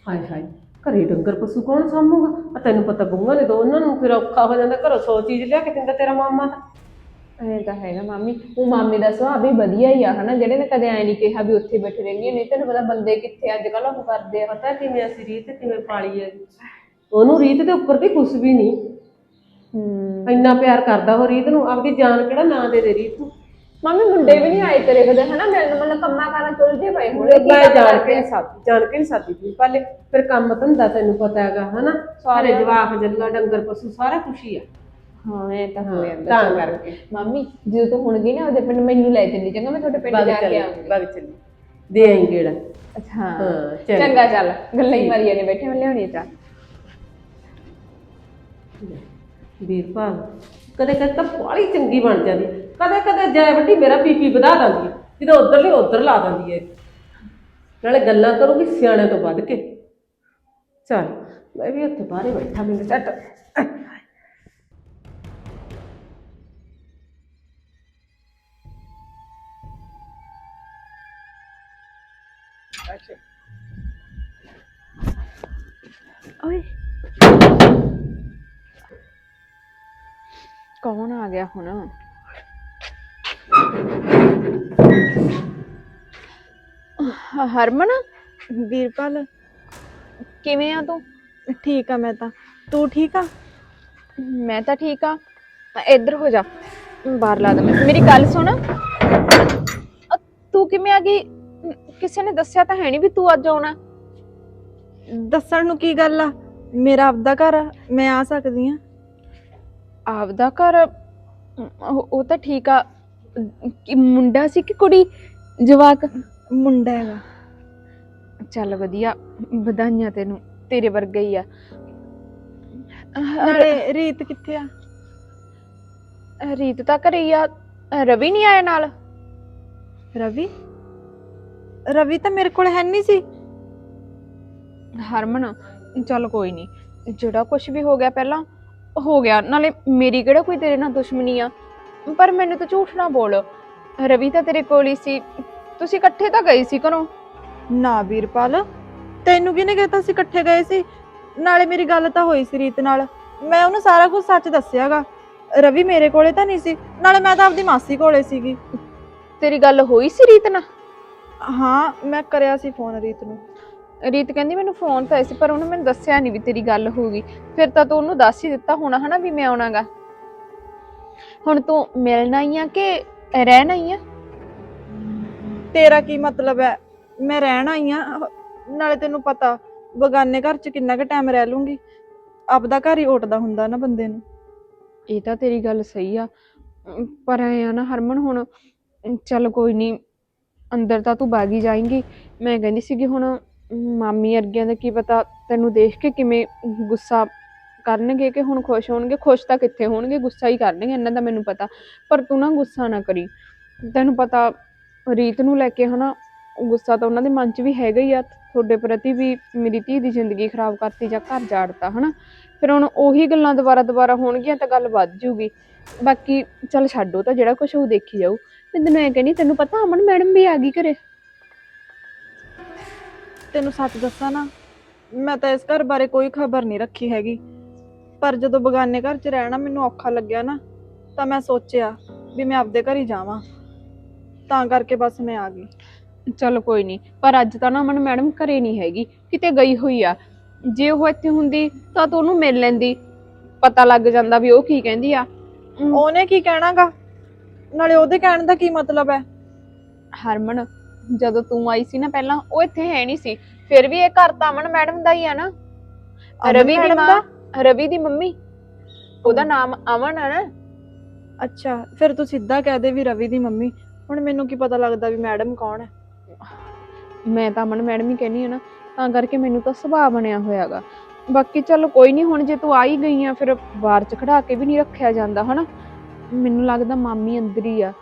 ਹਾਏ ਹਾਏ। ਘਰੇ ਡੰਗਰ ਪਸ਼ੂ ਕੌਣ ਸਾਂਭੂਗਾ? ਆ ਤੈਨੂੰ ਪਤਾ ਬੁੰਗਾ ਨੇ ਦੋ ਉਹਨਾਂ ਨੂੰ ਫਿਰ ਔਖਾ ਹੋ ਜਾਂਦਾ ਘਰੋਂ ਸੌ ਚੀਜ਼ ਲਿਆ ਕੇ ਦਿੰਦਾ ਤੇਰਾ ਮਾਮਾ ਤਾਂ। ਐ ਤਾਂ ਹੈਗਾ ਮਾਮੀ। ਉਹ ਮਾਮੇ ਦਾ ਸੁਭਾਅ ਵੀ ਵਧੀਆ ਹੀ ਆ ਹਨਾ? ਜਿਹੜੇ ਨੇ ਕਦੇ ਐ ਨਹੀਂ ਕਿਹਾ ਵੀ ਉੱਥੇ ਬੈਠੇ ਰਹਿੰਦੀ ਨਹੀਂ ਤੈਨੂੰ ਪਤਾ ਬੰਦੇ ਕਿੱਥੇ ਅੱਜ ਕੱਲ ਉਹ ਕਰਦੇ ਆ। ਪਤਾ ਕਿਵੇਂ ਅਸੀਂ ਰੀਤ ਕਿਵੇਂ ਪਾਲੀ ਹੈ ਉਹਨੂੰ ਰੀਤ ਦੇ ਉੱਪਰ ਦੀ ਕੁਛ ਵੀ ਨਹੀਂ। ਹੂੰ। ਇੰਨਾ ਪਿਆਰ ਕਰਦਾ ਉਹ ਰੀਤ ਨੂੰ। ਆਪਦੀ ਜਾਨ ਕਿਹੜਾ ਨਾਂ ਦੇ ਦੇ ਰੀਤ ਨੂੰ? ਮਾਮੀ ਮੁੰਡੇ ਵੀ ਨਹੀਂ ਆਏ ਤੇਰੇ ਕਦੇ ਹਨਾ? ਮਿਲਣ ਮਤਲਬ ਕੰਮਾਂ ਕਾਰਾਂ ਚੁੱਲ ਜੇ ਪਏ ਹੋਣੇ ਕੀ ਮੈਂ ਜਾਣ ਕੇ ਨਹੀਂ ਜਾਣ ਕੇ ਨਹੀਂ ਸਾਦੀ ਸੀ ਪਹਿਲੇ ਫਿਰ ਕੰਮ ਧੰਦਾ ਤੈਨੂੰ ਪਤਾ ਹੈਗਾ ਹਨਾ? ਸਾਰੇ ਜਵਾਕ ਜੱਲਾ ਡੰਗਰ ਪਸ਼ੂ ਸਾਰਾ ਕੁਛ ਹੀ ਆ। ਹਾਂ ਇਹ ਤਾਂ ਹੋ ਜਾਂਦਾ ਤਾਂ ਕਰਕੇ। ਮਾਮੀ ਜਦੋਂ ਤੂੰ ਹੁਣ ਗਈ ਨਾ ਉਹਦੇ ਪਿੰਡ ਮੈਨੂੰ ਲੈ ਚੱਲੀ ਚੰਗਾ ਮੈਂ ਤੁਹਾਡੇ ਪਿੰਡ ਜਾ ਕੇ ਆਉਂਗੀ। ਬਗ ਚੱਲੀ। ਦੇ ਆਈ ਗੇੜਾ। ਅੱਛਾ ਚੰਗਾ। ਚੱਲ। ਗੱਲਾਂ ਹੀ ਮਾਰੀਆਂ ਨੇ ਬੈਠੇ ਮੈਂ ਲਿਆਉਣੀ ਚਾਹ। ਵੀਰਪਾਲ ਕਦੇ ਕਦੇ ਤਾਂ ਬਾਹਲੀ ਚੰਗੀ ਬਣ ਜਾਂਦੀ। ਕਦੇ ਕਦੇ ਜੈ ਵੱਡੀ ਮੇਰਾ ਬੀਪੀ ਵਧਾ ਦਿੰਦੀ ਹੈ ਕਿਤੇ ਉਧਰ ਲਈ ਉਧਰ ਲਾ ਦਿੰਦੀ ਹੈ ਨਾਲੇ ਗੱਲਾਂ ਕਰੂਗੀ ਸਿਆਣਿਆਂ ਤੋਂ ਵੱਧ ਕੇ। ਚਲ, ਮੈਂ ਵੀ ਉੱਥੇ ਬਾਹਰੇ ਬੈਠਾ, ਮੈਨੂੰ ਝੱਟ ਓਏ। ਕੌਣ ਆ ਗਿਆ ਹੁਣ? ਹਰਮਨ ਵੀਰਪਾਲ ਕਿਵੇਂ ਆ ਤੂੰ? ਠੀਕ ਆ ਮੈਂ ਤਾਂ। ਤੂੰ ਠੀਕ ਆ? ਮੈਂ ਤਾਂ ਠੀਕ ਆ। ਇੱਧਰ ਹੋ ਜਾ। ਬਾਹਰ ਲਾ ਦੇ। ਮੇਰੀ ਗੱਲ ਸੁਣ। ਅ, ਤੂੰ ਕਿਵੇਂ ਆ ਗਈ? ਕਿਸੇ ਨੇ ਦੱਸਿਆ ਤਾਂ ਹੈ ਨਹੀਂ ਵੀ ਤੂੰ ਅੱਜ ਆਉਣਾ। ਦੱਸਣ ਨੂੰ ਕੀ ਗੱਲ ਆ? ਮੇਰਾ ਆਪਦਾ ਘਰ ਆ। ਮੈਂ ਆ ਸਕਦੀ ਆ। ਆਪਦਾ ਘਰ? ਅਮ, ਉਹ ਉਹ ਤਾਂ ਠੀਕ ਆ। ਕਿ ਮੁੰਡਾ ਸੀ ਕਿ ਕੁੜੀ? ਜਵਾਕ? ਮੁੰਡਾ ਹੈਗਾ। ਚੱਲ ਵਧੀਆ ਵਧਾਈਆਂ ਤੈਨੂੰ ਤੇਰੇ ਵਰਗਾ ਹੀ ਆ। ਨਾਲੇ ਰੀਤ ਕਿੱਥੇ ਆ? ਰੀਤ ਤਾਂ ਘਰੇ ਹੀ ਆ। ਰਵੀ ਨਹੀਂ ਆਇਆ ਨਾਲ? ਰਵੀ? ਰਵੀ ਤਾਂ ਮੇਰੇ ਕੋਲ ਹੈ ਨਹੀਂ ਸੀ। ਹਰਮਨ ਚੱਲ ਕੋਈ ਨਹੀਂ। ਜਿਹੜਾ ਕੁਝ ਵੀ ਹੋ ਗਿਆ ਪਹਿਲਾਂ ਹੋ ਗਿਆ। ਨਾਲੇ ਮੇਰੀ ਕਿਹੜਾ ਕੋਈ ਤੇਰੇ ਨਾਲ ਦੁਸ਼ਮਣੀ ਆ? ਪਰ ਮੈਨੂੰ ਤਾਂ ਝੂਠ ਨਾ ਬੋਲ। ਰਵੀ ਤਾਂ ਤੇਰੇ ਕੋਲ ਹੀ ਸੀ। ਤੁਸੀਂ ਇਕੱਠੇ ਤਾਂ ਗਏ ਸੀ ਘਰੋਂ? ਨਾ ਵੀਰਪਾਲ ਤੈਨੂੰ ਕਿਹਨੇ ਕਹਿਤਾ ਸੀ ਇਕੱਠੇ ਗਏ ਸੀ? ਨਾਲੇ ਮੇਰੀ ਗੱਲ ਤਾਂ ਹੋਈ ਸੀ ਰੀਤ ਨਾਲ। ਮੈਂ ਉਹਨੂੰ ਸਾਰਾ ਕੁਝ ਸੱਚ ਦੱਸਿਆਗਾ। ਰਵੀ ਮੇਰੇ ਕੋਲੇ ਤਾਂ ਨਹੀਂ ਸੀ। ਨਾਲੇ ਮੈਂ ਤਾਂ ਆਪਦੀ ਮਾਸੀ ਕੋਲੇ ਸੀਗੀ। ਤੇਰੀ ਗੱਲ ਹੋਈ ਸੀ ਰੀਤ ਨਾਲ? ਹਾਂ ਮੈਂ ਕਰਿਆ ਸੀ ਫੋਨ ਰੀਤ ਨੂੰ। ਰੀਤ ਕਹਿੰਦੀ ਮੈਨੂੰ ਫੋਨ ਤਾਂ ਆਇਆ ਸੀ ਪਰ ਉਹਨੇ ਮੈਨੂੰ ਦੱਸਿਆ ਨਹੀਂ ਵੀ ਤੇਰੀ ਗੱਲ ਹੋ ਗਈ। ਫਿਰ ਤਾਂ ਤੂੰ ਉਹਨੂੰ ਦੱਸ ਹੀ ਦਿੱਤਾ ਹੋਣਾ ਹਨਾ ਵੀ ਮੈਂ ਆਉਣਾਗਾ। ਹੁਣ ਤੂੰ ਮਿਲਣਾ ਹੀ ਆ ਕਿ ਰਹਿਣਾ ਹੀ ਆ? ਤੇਰਾ ਕੀ ਮਤਲਬ ਹੈ? ਮੈਂ ਰਹਿਣ ਆਈ ਆ। ਨਾਲੇ ਤੈਨੂੰ ਪਤਾ ਬਗਾਨੇ ਘਰ ਚ ਕਿੰਨਾ ਕੁ ਟਾਈਮ ਰਹਿ ਲੂੰਗੀ। ਆਪਦਾ ਘਰ ਹੀ ਉੱਠਦਾ ਹੁੰਦਾ ਨਾ ਬੰਦੇ ਨੂੰ। ਇਹ ਤਾਂ ਤੇਰੀ ਗੱਲ ਸਹੀ ਆ। ਅਮ, ਪਰ ਐ ਆ ਨਾ ਹਰਮਨ ਹੁਣ ਅਮ, ਚੱਲ ਕੋਈ ਨਹੀਂ ਅੰਦਰ ਤਾਂ ਤੂੰ ਬਾਗੀ ਜਾਏਂਗੀ। ਮੈਂ ਕਹਿੰਦੀ ਸੀਗੀ ਹੁਣ ਅਮ, ਮਾਮੀ ਅਰਗਿਆਂ ਦਾ ਕੀ ਪਤਾ ਤੈਨੂੰ ਦੇਖ ਕੇ ਕਿਵੇਂ ਗੁੱਸਾ ਕਰਨਗੇ ਕਿ ਹੁਣ ਖੁਸ਼ ਹੋਣਗੇ, ਖੁਸ਼ ਤਾਂ ਕਿੱਥੇ ਹੋਣਗੇ, ਗੁੱਸਾ ਹੀ ਕਰਨਗੇ, ਇਹਨਾਂ ਦਾ ਮੈਨੂੰ ਪਤਾ। ਪਰ ਤੂੰ ਨਾ ਗੁੱਸਾ ਨਾ ਕਰੀ। ਤੈਨੂੰ ਪਤਾ, ਰੀਤ ਨੂੰ ਲੈ ਕੇ ਹਨਾ, ਗੁੱਸਾ ਤਾਂ ਉਹਨਾਂ ਦੇ ਮਨ 'ਚ ਵੀ ਹੈਗਾ ਹੀ ਆ। ਤੁਹਾਡੇ ਪ੍ਰਤੀ ਵੀ ਮੇਰੀ ਧੀ ਦੀ ਜ਼ਿੰਦਗੀ ਖਰਾਬ ਕਰਤੀ ਜਾਂ ਘਰ ਜਾੜਤਾ, ਹਨਾ। ਫਿਰ ਹੁਣ ਉਹੀ ਗੱਲਾਂ ਦੁਬਾਰਾ ਦੁਬਾਰਾ ਹੋਣਗੀਆਂ ਤਾਂ ਗੱਲ ਵੱਧ ਜੂਗੀ। ਬਾਕੀ ਚੱਲ ਛੱਡੋ ਤਾਂ, ਜਿਹੜਾ ਕੁਝ ਉਹ ਦੇਖੀ ਜਾਊ। ਮੈਂ ਤੈਨੂੰ ਇਹ ਕਹਿੰਦੀ, ਤੈਨੂੰ ਪਤਾ ਅਮਨ ਮੈਡਮ ਵੀ ਆ ਗਈ ਘਰੇ? ਤੈਨੂੰ ਸੱਚ ਦੱਸਾਂ ਨਾ, ਮੈਂ ਤਾਂ ਇਸ ਘਰ ਬਾਰੇ ਕੋਈ ਖਬਰ ਨਹੀਂ ਰੱਖੀ ਹੈਗੀ। ਪਰ ਜਦੋਂ ਬਗਾਨੇ ਘਰ 'ਚ ਰਹਿਣਾ ਮੈਨੂੰ ਔਖਾ ਲੱਗਿਆ ਨਾ ਤਾਂ ਮੈਂ ਸੋਚਿਆ ਵੀ ਮੈਂ ਆਪਦੇ ਘਰ ਹੀ ਜਾਵਾਂ। ਤਾਂ ਕਰਕੇ ਬਸ ਮੈਂ ਆ ਗਈ। ਚੱਲ ਕੋਈ ਨਹੀਂ ਪਰ ਅੱਜ ਤਾਂ ਨਾ ਅਮਨ ਮੈਡਮ ਘਰੇ ਨਹੀਂ ਹੈਗੀ ਕਿਤੇ ਗਈ ਹੋਈ ਆ। ਜੇ ਉਹ ਇੱਥੇ ਹੁੰਦੀ ਤਾਂ ਤੂੰ ਉਹਨੂੰ ਮਿਲ ਲੈਂਦੀ। ਪਤਾ ਲੱਗ ਜਾਂਦਾ ਵੀ ਉਹ ਕੀ ਕਹਿੰਦੀ ਆ। ਉਹਨੇ ਕੀ ਕਹਿਣਾਗਾ? ਨਾਲੇ ਉਹਦੇ ਕਹਿਣ ਦਾ ਕੀ ਮਤਲਬ ਹੈ? ਹਰਮਨ ਜਦੋਂ ਤੂੰ ਆਈ ਸੀ ਨਾ ਪਹਿਲਾਂ ਉਹ ਇੱਥੇ ਹੈ ਨਹੀਂ ਸੀ। ਫਿਰ ਵੀ ਇਹ ਘਰ ਤਾਂ ਅਮਨ ਮੈਡਮ ਦਾ ਹੀ ਆ ਨਾ। ਰਵੀ ਦੀ ਮਾਂ? ਰਵੀ ਦੀ ਮੰਮੀ? ਉਹਦਾ ਨਾਮ ਅਮਨ ਆ ਨਾ? ਅੱਛਾ ਫਿਰ ਤੂੰ ਸਿੱਧਾ ਕਹਿ ਦੇ ਵੀ ਰਵੀ ਦੀ ਮੰਮੀ। ਹੁਣ ਮੈਨੂੰ ਕੀ ਪਤਾ ਲੱਗਦਾ ਵੀ ਮੈਡਮ ਕੌਣ ਹੈ। ਮੈਂ ਤਾਂ ਅਮਨ ਮੈਡਮ ਹੀ ਕਹਿੰਨੀ ਆ ਨਾ ਤਾਂ ਕਰਕੇ ਮੈਨੂੰ ਤਾਂ ਸੁਭਾਅ ਬਣਿਆ ਹੋਇਆਗਾ। ਬਾਕੀ ਚਲੋ ਕੋਈ ਨਹੀਂ ਹੁਣ ਜੇ ਤੂੰ ਆ ਹੀ ਗਈ ਆ ਫਿਰ ਬਾਹਰ ਚ ਖੜਾ ਕੇ ਵੀ ਨਹੀਂ ਰੱਖਿਆ ਜਾਂਦਾ ਹਨਾ? ਮੈਨੂੰ ਲੱਗਦਾ ਮਾਮੀ ਅੰਦਰ ਹੀ ਆ।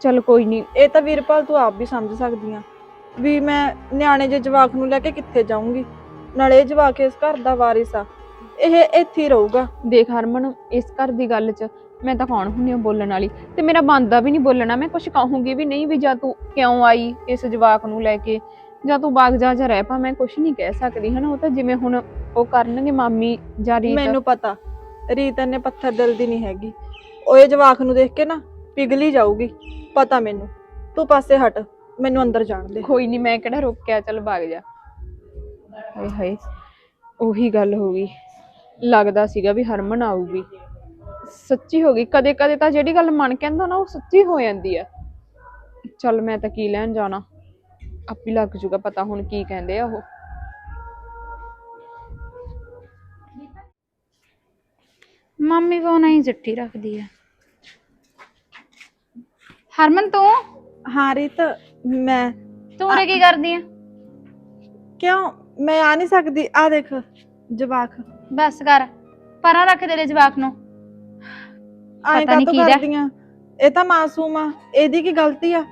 ਚਲ ਕੋਈ ਨਹੀਂ ਇਹ ਤਾਂ ਵੀਰਪਾਲ ਤੂੰ ਆਪ ਵੀ ਸਮਝ ਸਕਦੀ ਆ। ਵੀ ਮੈਂ ਨਿਆਣੇ ਜੇ ਜਵਾਕ ਨੂੰ ਲੈ ਕੇ ਕਿੱਥੇ ਜਾਊਂਗੀ? ਨਾਲੇ ਇਹ ਜਵਾਕ ਇਸ ਘਰ ਦਾ ਵਾਰਿਸ ਆ। ਇਹ ਇੱਥੇ ਹੀ ਰਹੂਗਾ। ਦੇਖ ਹਰਮਨ ਇਸ ਘਰ ਦੀ ਗੱਲ 'ਚ ਮੈਂ ਤਾਂ ਕੌਣ ਹੁੰਨੀ ਆ ਬੋਲਣ ਵਾਲੀ? ਤੇ ਮੇਰਾ ਬੰਦਾ ਵੀ ਨਹੀਂ ਬੋਲਣਾ ਮੈਂ ਕੁਝ ਕਹੂੰਗੀ ਵੀ ਨਹੀਂ ਵੀ ਜਾਂ ਤੂੰ ਕਿਉਂ ਆਈ ਇਸ ਜਵਾਕ ਨੂੰ ਲੈ ਕੇ? ਜਾਂ ਤੂੰ ਬਾਗ ਜਾ ਜਾ ਰਹਿ ਪਾ ਮੈਂ ਕੁਝ ਨਹੀਂ ਕਹਿ ਸਕਦੀ ਹਨਾ? ਉਹ ਤਾਂ ਜਿਵੇਂ ਹੁਣ ਉਹ ਕਰਨਗੇ ਮਾਮੀ ਜਾਂ ਰੀਤ। ਮੈਨੂੰ ਪਤਾ ਰੀਤ ਨੇ ਪੱਥਰ ਦਿਲ ਦੀ ਨਹੀਂ ਹੈਗੀ। ਉਹ ਇਹ ਜਵਾਕ ਨੂੰ ਦੇਖ ਕੇ ਨਾ ਪਿਘਲੀ ਜਾਊਗੀ ਪਤਾ ਮੈਨੂੰ। ਤੂੰ ਪਾਸੇ ਹਟ ਮੈਨੂੰ ਅੰਦਰ ਜਾਣ ਦੇ। ਕੋਈ ਨਹੀਂ ਮੈਂ ਕਿਹੜਾ ਰੋਕਿਆ ਚੱਲ ਭਾਗ ਜਾ। ਹਾਏ ਹਾਏ ਉਹੀ ਗੱਲ ਹੋ ਗਈ। ਲੱਗਦਾ ਸੀਗਾ ਵੀ ਹਰਮਨ ਆਊਗੀ। ਸੱਚੀ ਹੋ ਗਈ। ਕਦੇ ਕਦੇ ਤਾਂ ਜਿਹੜੀ ਗੱਲ ਮਨ ਕਹਿੰਦਾ ਨਾ ਉਹ ਸੱਚੀ ਹੋ ਜਾਂਦੀ ਆ। ਚੱਲ ਮੈਂ ਤਾਂ ਕੀ ਲੈਣ ਜਾਣਾ? ਆਪੀ ਲੱਗ ਜੂਗਾ ਪਤਾ ਹੁਣ ਕੀ ਕਹਿੰਦੇ ਆ ਉਹ। ਮੰਮੀ ਫੋਨ ਆਈ ਚਿੱਠੀ ਰੱਖਦੀ ਆ। ਹਰਮਨ ਤੂੰ? ਹਾਂ ਰੀਤ ਮੈਂ। ਤੂੰ ਉਰੇ ਕੀ ਕਰਦੀ ਆ? ਕਿਉਂ? ਮੈਂ ਆ ਨਹੀਂ ਸਕਦੀ। ਆ ਦੇਖ ਜਵਾਕ। ਬਸ ਕਰ ਪਰਾਂ ਰੱਖ ਤੇਰੇ ਜਵਾਕ ਨੂੰ। ਆਏ ਪਤਾ ਨੀ ਕਾਤੋਂ ਕਿਹਦਾ? ਕਰਦੀਆਂ? ਇਹ ਤਾਂ ਮਾਸੂਮ ਆ ਇਹਦੀ ਕੀ ਗਲਤੀ ਆ?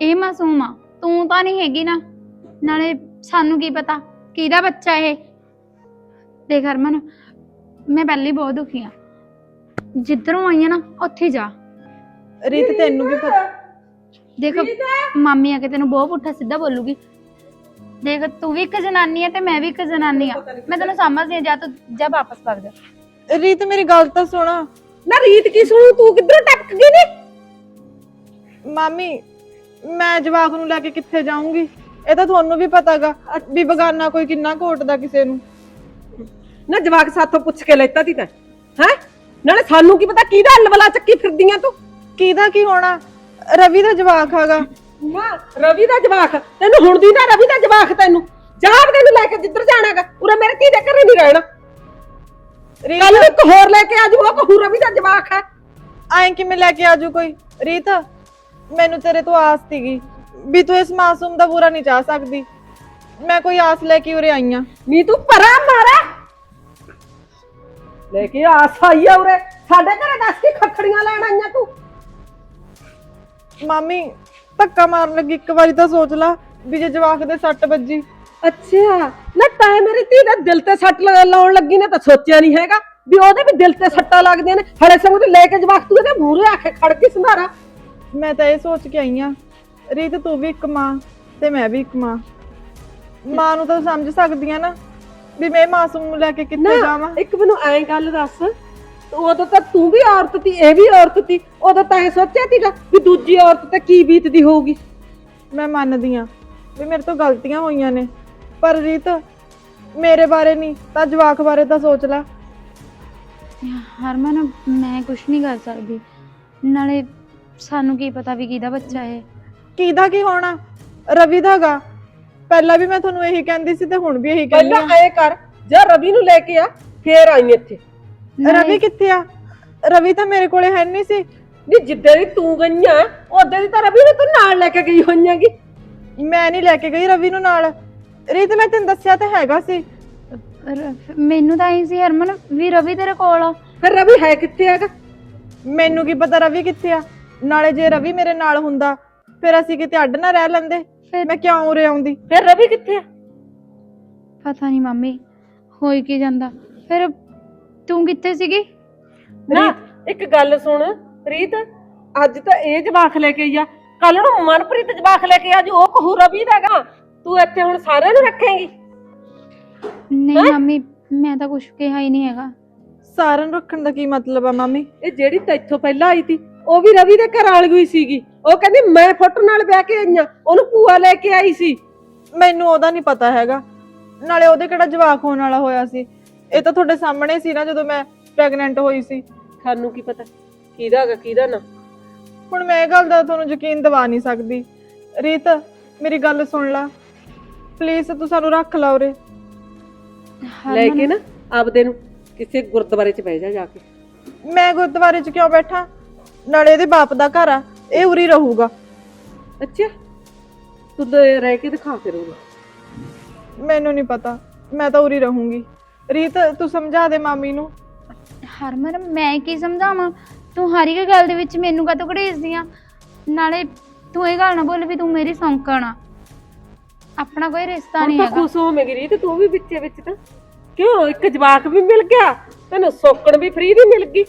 ਇਹ ਮਾਸੂਮ ਆ ਤੂੰ ਤਾਂ ਨਹੀਂ ਹੈਗੀ ਨਾ। ਨਾਲੇ ਸਾਨੂੰ ਕੀ ਪਤਾ ਕਿਹਦਾ ਬੱਚਾ ਇਹ? ਦੇਖ ਹਰਮਨ ਮੈਂ ਪਹਿਲੇ ਹੀ ਬਹੁਤ ਦੁਖੀ ਆ। ਜਿੱਧਰੋਂ ਆਈ ਆ ਨਾ ਉੱਥੇ ਹੀ ਜਾ। ਰੀਤ ਤੈਨੂੰ ਵੀ ਪਤਾ? ਦੇਖ ਮਾਮੀ ਆ ਕੇ ਤੈਨੂੰ ਬਹੁਤ ਪੁੱਠਾ ਸਿੱਧਾ ਬੋਲੂਗੀ। ਦੇਖ ਤੂੰ ਵੀ ਇੱਕ ਜਨਾਨੀ ਹੈ ਤੇ ਮੈਂ ਵੀ ਇੱਕ ਜਨਾਨੀ ਆ। ਮੈਂ ਤੈਨੂੰ ਸਮਝਦੀ ਆ ਜਾ ਤੂੰ ਜਾ ਵਾਪਸ ਭੱਜ ਜਾ। ਰੀਤ ਮੇਰੀ ਗੱਲ ਤਾਂ ਸੁਣ। ਨਾ ਰੀਤ ਕੀ ਸੁਣੂ? ਤੂੰ ਕਿੱਧਰੋਂ ਟਪਕ ਗਈ ਨੇ? ਮਾਮੀ ਮੈਂ ਜਵਾਕ ਨੂੰ ਲੈ ਕੇ ਕਿੱਥੇ ਜਾਊਂਗੀ? ਇਹ ਤਾਂ ਤੁਹਾਨੂੰ ਵੀ ਪਤਾਗਾ ਵੀ ਬਗਾਨਾ ਕੋਈ ਕਿੰਨਾ ਘੋਟਦਾ ਕਿਸੇ ਨੂੰ। ਨਾ ਜਵਾਕ ਸਾਥੋਂ ਪੁੱਛ ਕੇ ਲੈਤਾ ਤੀ ਤੈਂ। ਹੈ? ਨਾਲੇ ਸਾਨੂੰ ਕੀ ਪਤਾ ਕਿਹਦਾ ਅਲਵਲਾ ਚੱਕੀ ਫਿਰਦੀਆਂ ਤੂੰ? ਕਿਹਦਾ ਕੀ ਹੋਣਾ? ਰਵੀ ਦਾ ਜਵਾਕ ਹੈਗਾ। ਨਾ ਰਵੀ ਦਾ ਜਵਾਕ। ਤੈਨੂੰ ਹੁਣ ਦੀ ਨਾ ਰਵੀ ਦਾ ਜਵਾਕ ਤੈਨੂੰ। ਜਾ ਤੈਨੂੰ ਲੈ ਕੇ ਜਿੱਧਰ ਜਾਣਾਗਾ ਉਰੇ ਮੇਰੇ ਧੀ ਦੇ ਘਰੇ ਨਹੀਂ ਰਹਿਣਾ। ਕੱਲ ਨੂੰ ਇੱਕ ਹੋਰ ਲੈ ਕੇ ਆ ਜਾਊਗਾ ਕਹੂ ਰਵੀ ਦਾ ਜਵਾਕ ਹੈ। ਐਂ ਕਿਵੇਂ ਲੈ ਕੇ ਆਜੂ ਕੋਈ? ਰੀਤ ਮੈਨੂੰ ਤੇਰੇ ਤੋਂ ਆਸ ਸੀਗੀ ਵੀ ਤੂੰ ਇਸ ਮਾਸੂਮ ਦਾ ਬੁਰਾ ਨਹੀਂ ਚਾਹ ਸਕਦੀ। ਮੈਂ ਕੋਈ ਆਸ ਲੈ ਕੇ ਉਰੇ ਆਈ ਆਂ। ਨੀ ਤੂੰ ਪਰਾ ਮਾਰਾ। ਲੈ ਕੇ ਆਸ ਆਈ ਆ ਉਰੇ। ਸਾਡੇ ਘਰੇ ਦੱਸ ਕੇ ਖੱਖੜੀਆਂ ਲੈਣ ਆਈਆਂ ਤੂੰ। ਮਾਮੀ ਧੱਕਾ ਮਾਰਨ ਲੱਗੀ ਇੱਕ ਵਾਰੀ ਤਾਂ ਸੋਚ ਲਾ ਵੀ ਜੇ ਜਵਾਕ ਦੇ ਸੱਟ ਵੱਜੀ। ਅੱਛਾ ਨਾ ਤੈਂ ਮੇਰੀ ਧੀ ਦੇ ਦਿਲ ਤੇ ਸੱਟ ਲਾ- ਲਾਉਣ ਲੱਗੀ ਨੇ ਤਾਂ ਸੋਚਿਆ ਨਹੀਂ ਹੈਗਾ ਵੀ ਉਹਦੇ ਵੀ ਦਿਲ ਤੇ ਸੱਟਾਂ ਲੱਗਦੀਆਂ ਨੇ। ਹਲੇ ਸੰਗ ਤੇ ਲੈ ਕੇ ਜਵਾਕ ਤੂੰ ਇਹਦੇ ਮੂਹਰੇ ਆ ਕੇ ਖੜ ਕੇ ਸੰਧਾਰਾ। ਮੈਂ ਤਾਂ ਇਹ ਸੋਚ ਕੇ ਆਈ ਆ ਰੀਤ ਤੂੰ ਵੀ ਇੱਕ ਮਾਂ ਤੇ ਮੈਂ ਵੀ ਇੱਕ ਮਾਂ। ਮਾਂ ਨੂੰ ਤਾਂ ਸਮਝ ਸਕਦੀ ਆ ਨਾ ਵੀ ਮੈਂ ਮਾਸੂਮ ਨੂੰ ਲੈ ਕੇ ਕਿੱਥੇ ਜਾਵਾਂ। ਇੱਕ ਮੈਨੂੰ ਐਂ ਗੱਲ ਦੱਸ ਉਦੋਂ ਤਾਂ ਤੂੰ ਵੀ ਔਰਤ ਸੀ ਇਹ ਵੀ ਔਰਤ ਸੀ ਉਦੋਂ ਤਾਂ ਇਹ ਸੋਚਿਆ ਸੀਗਾ ਵੀ ਦੂਜੀ ਔਰਤ ਤੇ ਕੀ ਬੀਤਦੀ ਹੋਊਗੀ। ਮੈਂ ਮੰਨਦੀ ਆ ਵੀ ਮੇਰੇ ਤੋਂ ਗਲਤੀਆਂ ਹੋਈਆਂ ਨੇ। ਪਰ ਰੀਤ ਮੇਰੇ ਬਾਰੇ ਨਹੀਂ ਤਾਂ ਜਵਾਕ ਬਾਰੇ ਤਾਂ ਸੋਚ ਲੈ। ਹਰਮਨ ਮੈਂ ਕੁਝ ਨਹੀਂ ਕਰ ਸਕਦੀ। ਨਾਲੇ ਸਾਨੂੰ ਕੀ ਪਤਾ ਵੀ ਕਿਹਦਾ ਬੱਚਾ ਹੈ ਕਿਹਦਾ ਕੀ ਹੋਣਾ? ਰਵੀ ਦਾਗਾ ਪਹਿਲਾਂ ਵੀ ਮੈਂ ਤੁਹਾਨੂੰ ਇਹੀ ਕਹਿੰਦੀ ਸੀ ਤੇ ਹੁਣ ਵੀ ਇਹੀ ਕਹਿੰਦੀ ਪਹਿਲਾਂ ਆ ਐਂ ਕਰ ਜਾਂ ਰਵੀ ਨੂੰ ਲੈ ਕੇ ਆ ਫੇਰ ਆਈ ਇੱਥੇ। ਰਵੀ ਕਿੱਥੇ ਆ? ਰਵੀ ਤਾਂ ਮੇਰੇ ਕੋਲੇ ਹੈ ਨਹੀਂ ਸੀ। ਨਹੀਂ ਜਿੱਦਾਂ ਦੀ ਤੂੰ ਗਈਆਂ ਉਦੋਂ ਦੀ ਤਾਂ ਰਵੀ ਨੂੰ ਤੂੰ ਨਾਲ ਲੈ ਕੇ ਗਈ ਹੋਈਆਂਗੀ ਮੈਂ ਨਹੀਂ ਲੈ ਕੇ ਗਈ ਰਵੀ ਨੂੰ ਨਾਲ। ਰੀਤ ਮੈਂ ਤੈਨੂੰ ਦੱਸਿਆ ਤਾਂ ਹੈਗਾ ਸੀ। ਰ- ਮੈਨੂੰ ਤਾਂ ਐਂ ਸੀ ਹਰਮਨ ਵੀ ਰਵੀ ਤੇਰੇ ਕੋਲ ਆ। ਫਿਰ ਰਵੀ ਹੈ ਕਿੱਥੇ ਹੈਗਾ? ਮੈਨੂੰ ਕੀ ਪਤਾ ਰਵੀ ਕਿੱਥੇ ਆ? ਨਾਲੇ ਜੇ ਰਵੀ ਮੇਰੇ ਨਾਲ ਹੁੰਦਾ ਫਿਰ ਅਸੀਂ ਕਿਤੇ ਅੱਡ ਨਾ ਰਹਿ ਲੈਂਦੇ। ਫਿਰ ਮੈਂ ਕਿਉਂ ਉਰੇ ਆਉਂਦੀ? ਫਿਰ ਰਵੀ ਕਿੱਥੇ ਆ? ਪਤਾ ਨਹੀਂ ਮੰਮੀ ਹੋਈ ਕੀ ਜਾਂਦਾ। ਫਿਰ ਤੂੰ ਕਿੱਥੇ ਸੀਗੀ? ਨਾ ਇੱਕ ਗੱਲ ਸੁਣ ਪ੍ਰੀਤ। ਅੱਜ ਤਾਂ ਇਹ ਜਵਾਖ ਲੈ ਕੇ ਆਈ ਆ। ਕੱਲ ਨੂੰ ਮਨਪ੍ਰੀਤ ਜਵਾਖ ਲੈ ਕੇ ਆ ਜੋ ਉਹ ਕਹੂ ਰਵੀ ਦਾਗਾ ਤੂੰ ਇੱਥੇ ਹੁਣ ਸਾਰਿਆਂ ਨੂੰ ਰੱਖੇਂਗੀ। ਨਹੀਂ ਮੰਮੀ ਮੈਂ ਤਾਂ ਕੁਝ ਕਿਹਾ ਹੀ ਨਹੀਂ ਹੈਗਾ। ਸਾਰਿਆਂ ਨੂੰ ਰੱਖਣ ਦਾ ਕੀ ਮਤਲਬ ਆ ਮਾਮੀ? ਇਹ ਜਿਹੜੀ ਤੈਥੋਂ ਪਹਿਲਾਂ ਆਈ ਸੀ ਉਹ ਵੀ ਰਵੀ ਦੇ ਘਰ ਵਾਲੀ ਹੋਈ ਸੀਗੀ। ਉਹ ਕਹਿੰਦੀ ਮੈਂ ਫੁੱਟ ਨਾਲ ਵਿਆਹ ਕੇ ਆਈਆਂ ਉਹਨੂੰ ਭੂਆ ਲੈ ਕੇ ਆਈ ਸੀ। ਮੈਨੂੰ ਉਹਦਾ ਨਹੀਂ ਪਤਾ ਹੈਗਾ। ਨਾਲੇ ਉਹਦੇ ਕਿਹੜਾ ਜਵਾਕ ਹੋਣ ਵਾਲਾ ਹੋਇਆ ਸੀ? ਇਹ ਤਾਂ ਤੁਹਾਡੇ ਸਾਹਮਣੇ ਸੀ ਨਾ ਜਦੋਂ ਮੈਂ ਪ੍ਰੈਗਨੈਂਟ ਹੋਈ ਸੀ। ਸਾਨੂੰ ਕੀ ਪਤਾ? ਕਿਹਦਾ ਹੈਗਾ ਕਿਹਦਾ ਨਾ? ਹੁਣ ਮੈਂ ਇਹ ਗੱਲ ਦਾ ਤੁਹਾਨੂੰ ਯਕੀਨ ਦਿਵਾ ਨਹੀਂ ਸਕਦੀ। ਰੀਤ ਮੇਰੀ ਗੱਲ ਸੁਣ ਲੈ। ਪਲੀਜ਼ ਤੂੰ ਸਾਨੂੰ ਰੱਖ ਲਾ ਉਰੇ। ਲੈ ਕੇ ਨਾ ਆਪਦੇ ਨੂੰ ਕਿਸੇ ਗੁਰਦੁਆਰੇ 'ਚ ਬਹਿ ਜਾ ਜਾ ਕੇ। ਮੈਂ ਗੁਰਦੁਆਰੇ 'ਚ ਕਿਉਂ ਬੈਠਾ? ਨਾਲੇ ਇਹਦੇ ਬਾਪ ਦਾ ਘਰ ਆ ਇਹ ਉਰੀ ਰਹੂਗਾ। ਅੱਛਾ ਤੂੰ ਤਾਂ ਰਹਿ ਕੇ ਦਿਖਾ ਫਿਰ ਉਹਨੂੰ। ਮੈਨੂੰ ਨਹੀਂ ਪਤਾ ਮੈਂ ਤਾਂ ਉਰੀ ਰਹੂੰਗੀ। ਰੀਤ ਤੂੰ ਸਮਝਾ ਦੇ ਮਾਮੀ ਨੂੰ। ਹਰਮਨ ਮੈਂ ਕੀ ਸਮਝਾਵਾਂ? ਤੂੰ ਹਰ ਇੱਕ ਗੱਲ ਦੇ ਵਿੱਚ ਮੈਨੂੰ ਕਾਹਤੋਂ ਘੜੀਸਦੀ ਆ? ਨਾਲੇ ਤੂੰ ਇਹ ਗੱਲ ਨਾ ਬੋਲ ਵੀ ਤੂੰ ਮੇਰੀ ਸੌਂਕਣ ਆ। ਆਪਣਾ ਕੋਈ ਰਿਸ਼ਤਾ ਹੁਣ ਨਹੀਂ ਤਾਂ ਹੈਗਾ। ਖੁਸ਼ ਹੋਵੇਂਗੀ ਰੀਤ ਤੂੰ ਵੀ ਵਿੱਚੇ ਵਿੱਚ ਤਾਂ। ਕਿਉਂ? ਇੱਕ ਜਵਾਕ ਵੀ ਮਿਲ ਗਿਆ ਤੈਨੂੰ ਸੋਕਣ ਵੀ ਫ੍ਰੀ ਦੀ ਮਿਲ ਗਈ।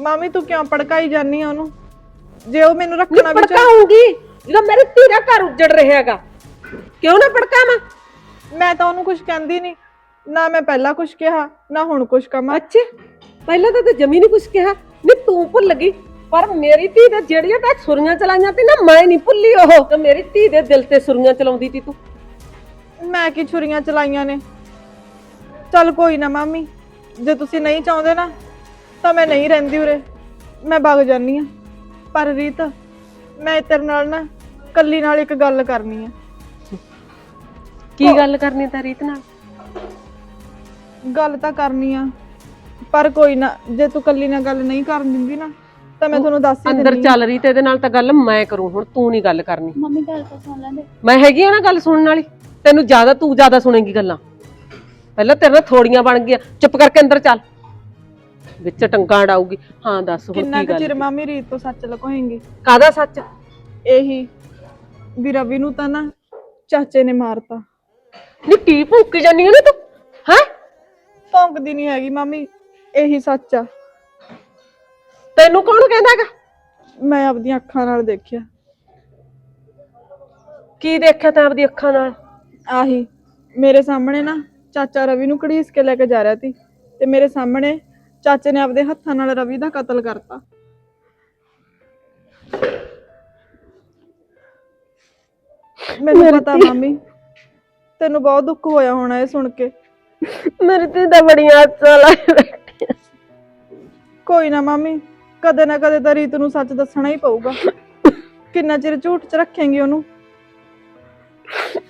ਮਾਮੀ ਤੂੰ ਕਿਉਂ ਭੜਕਾਈ ਜਾਨੀ ਆ ਉਹਨੂੰ? ਜੇ ਉਹ ਮੈਨੂੰ ਰੱਖਣਾ ਵੀ ਚਾਹ ਭੜਕਾਉਂਗੀ ਜਦੋਂ ਮੇਰੇ ਧੀਰਾ ਘਰ ਉੱਜੜ ਰਿਹਾ ਹੈਗਾ। ਕਿਉਂ ਨਾ ਭੜਕਾਵਾਂ? ਮੈਂ ਤਾਂ ਉਹਨੂੰ ਕੁਝ ਕਹਿੰਦੀ ਨਹੀਂ ਨਾ ਮੈਂ ਪਹਿਲਾਂ ਕੁਝ ਕਿਹਾ ਨਾ ਹੁਣ ਕੁਝ ਕਮਾ ਅੱਛਾ ਪਹਿਲਾਂ ਤਾਂ ਤੇ ਜਮੀ ਨਹੀਂ ਕੁਛ ਕਿਹਾ। ਨਹੀਂ ਤੂੰ ਭੁੱਲ ਗਈ ਪਰ ਮੇਰੀ ਧੀ ਦੇ ਜਿਹੜੀਆਂ ਤਾਂ ਸੁਰੀਆਂ ਚਲਾਈਆਂ ਤੇ ਨਾ ਮੈਂ ਨਹੀਂ ਭੁੱਲੀ ਉਹ। ਤੇ ਮੇਰੀ ਧੀ ਦੇ ਦਿਲ ਤੇ ਸੁਰੀਆਂ ਚਲਾਉਂਦੀ ਤੀ ਤੂੰ। ਮੈਂ ਕੀ ਛੁਰੀਆਂ ਚਲਾਈਆਂ ਨੇ? ਚੱਲ ਕੋਈ ਨਾ ਮਾਮੀ ਜੇ ਤੁਸੀਂ ਨਹੀਂ ਚਾਹੁੰਦੇ ਨਾ ਤਾਂ ਮੈਂ ਨਹੀਂ ਰਹਿੰਦੀ ਉਰੇ। ਮੈਂ ਭੱਗ ਜਾਨੀ ਆ ਪਰ ਰੀਤ ਮੈਂ ਤੇਰੇ ਨਾਲ ਨਾ ਕੱਲੀ ਨਾਲ ਇੱਕ ਗੱਲ ਕਰਨੀ ਆ। ਕੀ ਗੱਲ ਕਰਨੀ ਤਾਂ ਰੀਤ ਨਾਲ? ਗੱਲ ਤਾਂ ਕਰਨੀ ਆ। ਪਰ ਕੋਈ ਨਾ ਜੇ ਤੂੰ ਕੱਲੀ ਨਾਲ ਗੱਲ ਨਹੀਂ ਕਰਨ ਦਿੰਦੀ ਨਾ ਤਾਂ ਮੈਂ ਤੁਹਾਨੂੰ ਦੱਸ ਹੀ ਅੰਦਰ ਦਿੰਦੀ ਚੱਲ ਰਹੀ ਤੇ ਇਹਦੇ ਨਾਲ ਤਾਂ ਗੱਲ ਮੈਂ ਕਰੂੰ ਹੁਣ ਤੂੰ ਨਹੀਂ ਗੱਲ ਕਰਨੀ। ਮੰਮੀ ਗੱਲ ਤਾਂ ਸੁਣ ਲੈਂਦੇ। ਮੈਂ ਹੈਗੀ ਆ ਨਾ ਗੱਲ ਸੁਣਨ ਵਾਲੀ ਤੈਨੂੰ ਜ਼ਿਆਦਾ ਤੂੰ ਜ਼ਿਆਦਾ ਸੁਣੇਗੀ ਗੱਲਾਂ। ਪਹਿਲਾਂ ਤੇਰੇ ਨਾਲ ਥੋੜੀਆਂ ਬਣ ਗਈਆਂ ਚੁੱਪ ਕਰਕੇ ਅੰਦਰ ਚੱਲ। ਵਿੱਚ ਟੰਗਾ ਅੜਾਊਗੀ। ਹਾਂ ਦੱਸ ਹੁਣ ਕਿੰਨਾ ਕੀ ਕੁ ਗੱਲ ਚਿਰ ਮਾਮੀ ਰੀਤ ਤੋਂ ਸੱਚ ਲਕੋਏਂਗੀ? ਕਾਦਾ ਸੱਚ? ਇਹੀ ਵੀ ਰਵੀ ਨੂੰ ਤਾਂ ਨਾ ਚਾਚੇ ਨੇ ਮਾਰਤਾ। ਨੀ ਕੀ ਭੁੱਕੀ ਜਾਨੀ ਨੇ ਤੂੰ? ਭੌਂਕਦੀ ਨਹੀਂ ਹੈਗੀ ਮਾਮੀ। ਇਹੀ ਸੱਚ ਆ। ਤੈਨੂੰ ਕੌਣ ਕਹਿੰਦਾਗਾ ਮੈਂ ਆਪਣੀਆਂ ਅੱਖਾਂ ਨਾਲ ਦੇਖਿਆ। ਕੀ ਦੇਖਿਆ ਤੈਂ ਆਪਦੀ ਅੱਖਾਂ ਨਾਲ? ਆਹੀ ਮੇਰੇ ਸਾਹਮਣੇ ਨਾ ਚਾਚਾ ਰਵੀ ਨੂੰ ਘੜੀਸ ਕੇ ਲੈ ਕੇ ਜਾ ਰਿਹਾ ਸੀ ਤੇ ਮੇਰੇ ਸਾਹਮਣੇ ਚਾਚੇ ਨੇ ਆਪਦੇ ਹੱਥਾਂ ਨਾਲ ਰਵੀ ਦਾ ਕਤਲ ਕਰਤਾ। ਮੈਨੂੰ ਪਤਾ ਮੰਮੀ ਤੈਨੂੰ ਬਹੁਤ ਦੁੱਖ ਹੋਇਆ ਹੋਣਾ ਇਹ ਸੁਣ ਕੇ। ਮੇਰੀ ਤੇ ਤਾਂ ਬੜੀਆਂ ਆਸਾਂ ਲੱਗ ਕੋਈ ਨਾ ਮਾਮੀ ਕਦੇ ਨਾ ਕਦੇ ਤਾਂ ਰੀਤ ਨੂੰ ਸੱਚ ਦੱਸਣਾ ਹੀ ਪਊਗਾ। ਕਿੰਨਾ ਚਿਰ ਝੂਠ ਚ ਰੱਖੇਂਗੀ ਉਹਨੂੰ?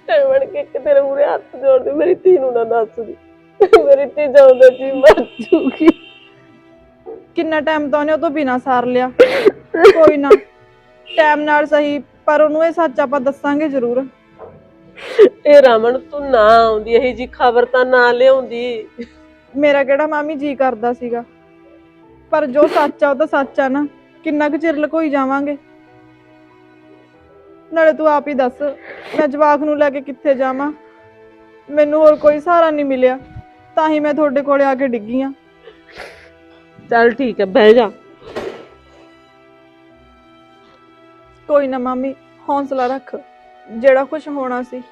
ਤੇ ਬਣ ਕੇ ਕਿ ਤੇਰੇ ਮੂਰੇ ਹੱਥ ਜੋੜਦੇ ਮੇਰੀ ਧੀ ਨੂੰ ਨਾ ਦੱਸਦੀ। ਮੇਰੀ ਧੀ ਜਾਉਂਦਾ ਜੀ ਮਰ ਜੂਗੀ। ਕਿੰਨਾ ਟਾਈਮ ਤਾਂ ਉਹਨੇ ਉਹ ਤੋਂ ਬਿਨਾ ਸਾਰ ਲਿਆ। ਕੋਈ ਨਾ ਟਾਈਮ ਨਾਲ ਸਹੀ ਪਰ ਉਹਨੂੰ ਇਹ ਸੱਚ ਆਪਾਂ ਦੱਸਾਂਗੇ ਜ਼ਰੂਰ। ਇਹ ਰਮਨ ਤੂੰ ਨਾ ਆਉਂਦੀ ਇਹ ਜੀ ਖਬਰ ਤਾਂ ਨਾ ਲਿਆਉਂਦੀ। ਮੇਰਾ ਕਿਹੜਾ ਮਾਮੀ ਜੀ ਕਰਦਾ ਸੀਗਾ? ਪਰ ਜੋ ਸੱਚ ਆ ਉਹ ਤਾਂ ਸੱਚ ਆ ਨਾ ਕਿੰਨਾ ਕੁ ਚਿਰ ਲਕੋਈ ਜਾਵਾਂਗੇ? ਨਾਲੇ ਤੂੰ ਆਪ ਹੀ ਦੱਸ ਮੈਂ ਜਵਾਕ ਨੂੰ ਲੈ ਕੇ ਕਿੱਥੇ ਜਾਵਾਂ? ਮੈਨੂੰ ਹੋਰ ਕੋਈ ਸਹਾਰਾ ਨਹੀਂ ਮਿਲਿਆ ਤਾਂ ਹੀ ਮੈਂ ਤੁਹਾਡੇ ਕੋਲੇ ਆ ਕੇ ਡਿੱਗੀ ਆ। ਚੱਲ ਠੀਕ ਹੈ ਬਹਿ ਜਾ। ਕੋਈ ਨਾ ਮਾਮੀ ਹੌਸਲਾ ਰੱਖ। ਜਿਹੜਾ ਕੁਝ ਹੋਣਾ ਸੀ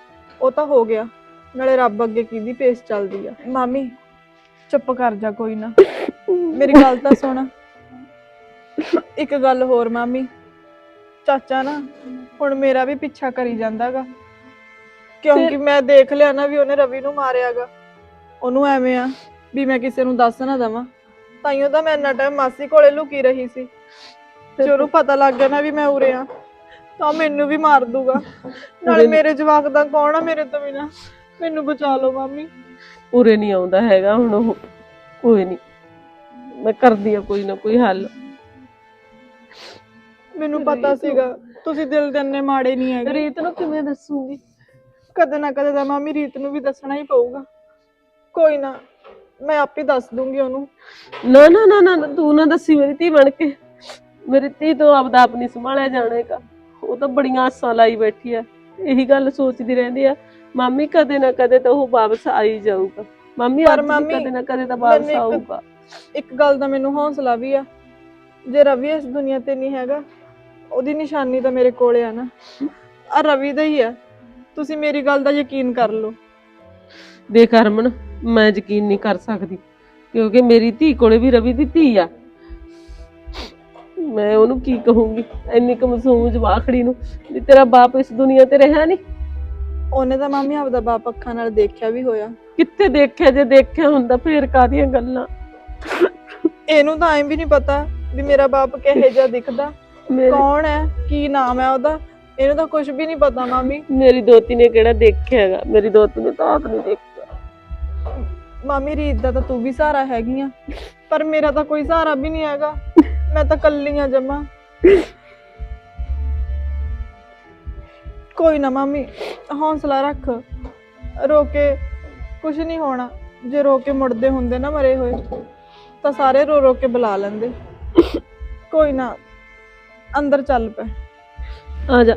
ਉਹ ਤਾਂ ਹੋ ਗਿਆ। ਨਾਲੇ ਰੱਬ ਅੱਗੇ ਕਿਹਦੀ ਪੇਸ ਚੱਲਦੀ ਆ। ਮਾਮੀ ਚੁੱਪ ਕਰ ਜਾ ਕੋਈ ਨਾ। ਮੇਰੀ ਗੱਲ ਤਾਂ ਸੁਣ। ਇੱਕ ਗੱਲ ਹੋਰ ਮਾਮੀ। ਚਾਚਾ ਨਾ ਹੁਣ ਮੇਰਾ ਵੀ ਪਿੱਛਾ ਕਰੀ ਜਾਂਦਾਗਾ। ਕਿਉਂਕਿ ਮੈਂ ਦੇਖ ਲਿਆ ਨਾ ਵੀ ਉਹਨੇ ਰਵੀ ਨੂੰ ਮਾਰਿਆਗਾ। ਉਹਨੂੰ ਐਵੇਂ ਆ ਵੀ ਮੈਂ ਕਿਸੇ ਨੂੰ ਦੱਸ ਨਾ ਦਵਾਂ। ਤਾਈਓ ਤਾਂ ਮੈਂ ਇੰਨਾ ਟਾਈਮ ਮਾਸੀ ਕੋਲੇ ਲੁਕੀ ਰਹੀ ਸੀ। ਜੇ ਉਹਨੂੰ ਪਤਾ ਲੱਗ ਗਿਆ ਨਾ ਵੀ ਮੈਂ ਉਰੇ ਆ ਤਾਂ ਮੈਨੂੰ ਵੀ ਮਾਰ ਦੂਗਾ ਨਾਲੇ ਮੇਰੇ ਜਵਾਕ ਦਾ ਕੌਣ ਆ ਮੇਰੇ ਤੋਂ ਬਿਨਾ? ਮੈਨੂੰ ਬਚਾ ਲਓ ਮਾਮੀ। ਉਰੇ ਨਹੀਂ ਆਉਂਦਾ ਹੈਗਾ ਹੁਣ ਉਹ। ਕੋਈ ਨਹੀਂ ਮੈਂ ਕਰਦੀ ਆ ਕੋਈ ਨਾ ਕੋਈ ਹੱਲ। ਮੈਨੂੰ ਪਤਾ ਸੀਗਾ। ਤੁਸੀਂ ਦਿਲ ਦੇ ਮਾੜੇ ਨਹੀਂ ਹੈਗੇ। ਰੀਤ ਨੂੰ ਕਿਵੇਂ ਦੱਸੂਗੀ? ਕਦੇ ਨਾ ਕਦੇ ਤਾਂ ਮਾਮੀ ਰੀਤ ਨੂੰ ਵੀ ਦੱਸਣਾ ਹੀ ਪਊਗਾ। ਕੋਈ ਨਾ ਮੈਂ ਆਪੇ ਦੱਸ ਦੂੰਗੀ ਉਹਨੂੰ। ਨਾ ਨਾ ਨਾ ਨਾ ਨਾ, ਤੂੰ ਨਾ ਦੱਸੀ ਮੇਰੀ ਧੀ ਬਣ ਕੇ। ਮੇਰੀ ਧੀ ਤੋਂ ਆਪਦਾ ਆਪ ਨਹੀਂ ਸੰਭਾਲਿਆ ਜਾਣੇਗਾ ਉਹ ਤਾਂ ਬੜੀਆਂ ਆਸਾਂ ਲਾਈ ਬੈਠੀ ਆ। ਇਹੀ ਗੱਲ ਸੋਚਦੀ ਰਹਿੰਦੀ ਆ ਮਾਮੀ ਕਦੇ ਨਾ ਕਦੇ ਤਾਂ ਉਹ ਵਾਪਸ ਆ ਹੀ ਜਾਊਗਾ। ਮਾਮੀ ਪਰ ਅੱਜ ਵੀ ਮਾਮੀ, ਕਦੇ ਨਾ ਕਦੇ ਤਾਂ ਵਾਪਸ ਮੈਨੂੰ ਇੱਕ- ਆਊਗਾ। ਇੱਕ ਗੱਲ ਦਾ ਮੈਨੂੰ ਹੌਸਲਾ ਵੀ ਆ ਜੇ ਰਵੀ ਇਸ ਦੁਨੀਆ ਤੇ ਨਹੀਂ ਹੈਗਾ ਉਹਦੀ ਨਿਸ਼ਾਨੀ ਤਾਂ ਮੇਰੇ ਕੋਲੇ ਆ ਨਾ। ਆ ਰਵੀ ਦਾ ਹੀ ਆ। ਤੁਸੀਂ ਮੇਰੀ ਗੱਲ ਦਾ ਯਕੀਨ ਕਰ ਲਓ। ਦੇਖ ਹਰਮਨ ਮੈਂ ਯਕੀਨ ਨਹੀਂ ਕਰ ਸਕਦੀ ਕਿਉਂਕਿ ਮੇਰੀ ਧੀ ਕੋਲੇ ਵੀ ਰਵੀ ਦੀ ਧੀ ਆ। ਮੈਂ ਉਹਨੂੰ ਕੀ ਕਹੂੰਗੀ? ਇੰਨੀ ਕੁ ਮਾਸੂਮ ਜਵਾਖੜੀ ਨੂੰ ਵੀ ਤੇਰਾ ਬਾਪ ਇਸ ਦੁਨੀਆ ਤੇ ਰਿਹਾ ਨਹੀਂ। ਉਹਨੇ ਤਾਂ ਮਾਮੀ ਆਪਦਾ ਬਾਪ ਅੱਖਾਂ ਨਾਲ ਦੇਖਿਆ ਵੀ ਹੋਇਆ। ਕਿੱਥੇ ਦੇਖਿਆ? ਜੇ ਦੇਖਿਆ ਹੁੰਦਾ ਫੇਰ ਕਾਦੀਆਂ ਗੱਲਾਂ? ਇਹਨੂੰ ਤਾਂ ਐਂ ਵੀ ਨਹੀਂ ਪਤਾ ਵੀ ਮੇਰਾ ਬਾਪ ਕਿਹੋ ਜਿਹਾ ਦਿਖਦਾ। ਮੇਰੀ ਕੌਣ ਹੈ? ਕੀ ਨਾਮ ਹੈ ਉਹਦਾ? ਇਹਨੂੰ ਤਾਂ ਕੁਝ ਵੀ ਨਹੀਂ ਪਤਾ ਮਾਮੀ। ਮੇਰੀ ਦੋਤੀ ਨੇ ਕਿਹੜਾ ਦੇਖਿਆ ਹੈਗਾ? ਮੇਰੀ ਦੋਤੀ ਨੇ ਤਾਂ ਆਪ ਨਹੀਂ ਦੇਖਿਆ। ਮਾਮੀ ਰੀਤ ਦਾ ਤਾਂ ਤੂੰ ਵੀ ਸਹਾਰਾ ਹੈਗੀ ਆ। ਪਰ ਮੇਰਾ ਤਾਂ ਕੋਈ ਸਹਾਰਾ ਵੀ ਨਹੀਂ ਹੈਗਾ। ਮੈਂ ਤਾਂ ਕੱਲੀ ਆ ਜਮਾ। ਕੋਈ ਨਾ ਮਾਮੀ, ਹੌਸਲਾ ਰੱਖ। ਰੋ ਕੇ ਕੁਝ ਨਹੀਂ ਹੋਣਾ। ਜੇ ਰੋ ਕੇ ਮੁੜਦੇ ਹੁੰਦੇ ਨਾ ਮਰੇ ਹੋਏ, ਤਾਂ ਸਾਰੇ ਰੋ ਰੋ ਕੇ ਬੁਲਾ ਲੈਂਦੇ। ਕੋਈ ਨਾ, ਅੰਦਰ ਚੱਲ ਪੈ ਆ ਜਾ।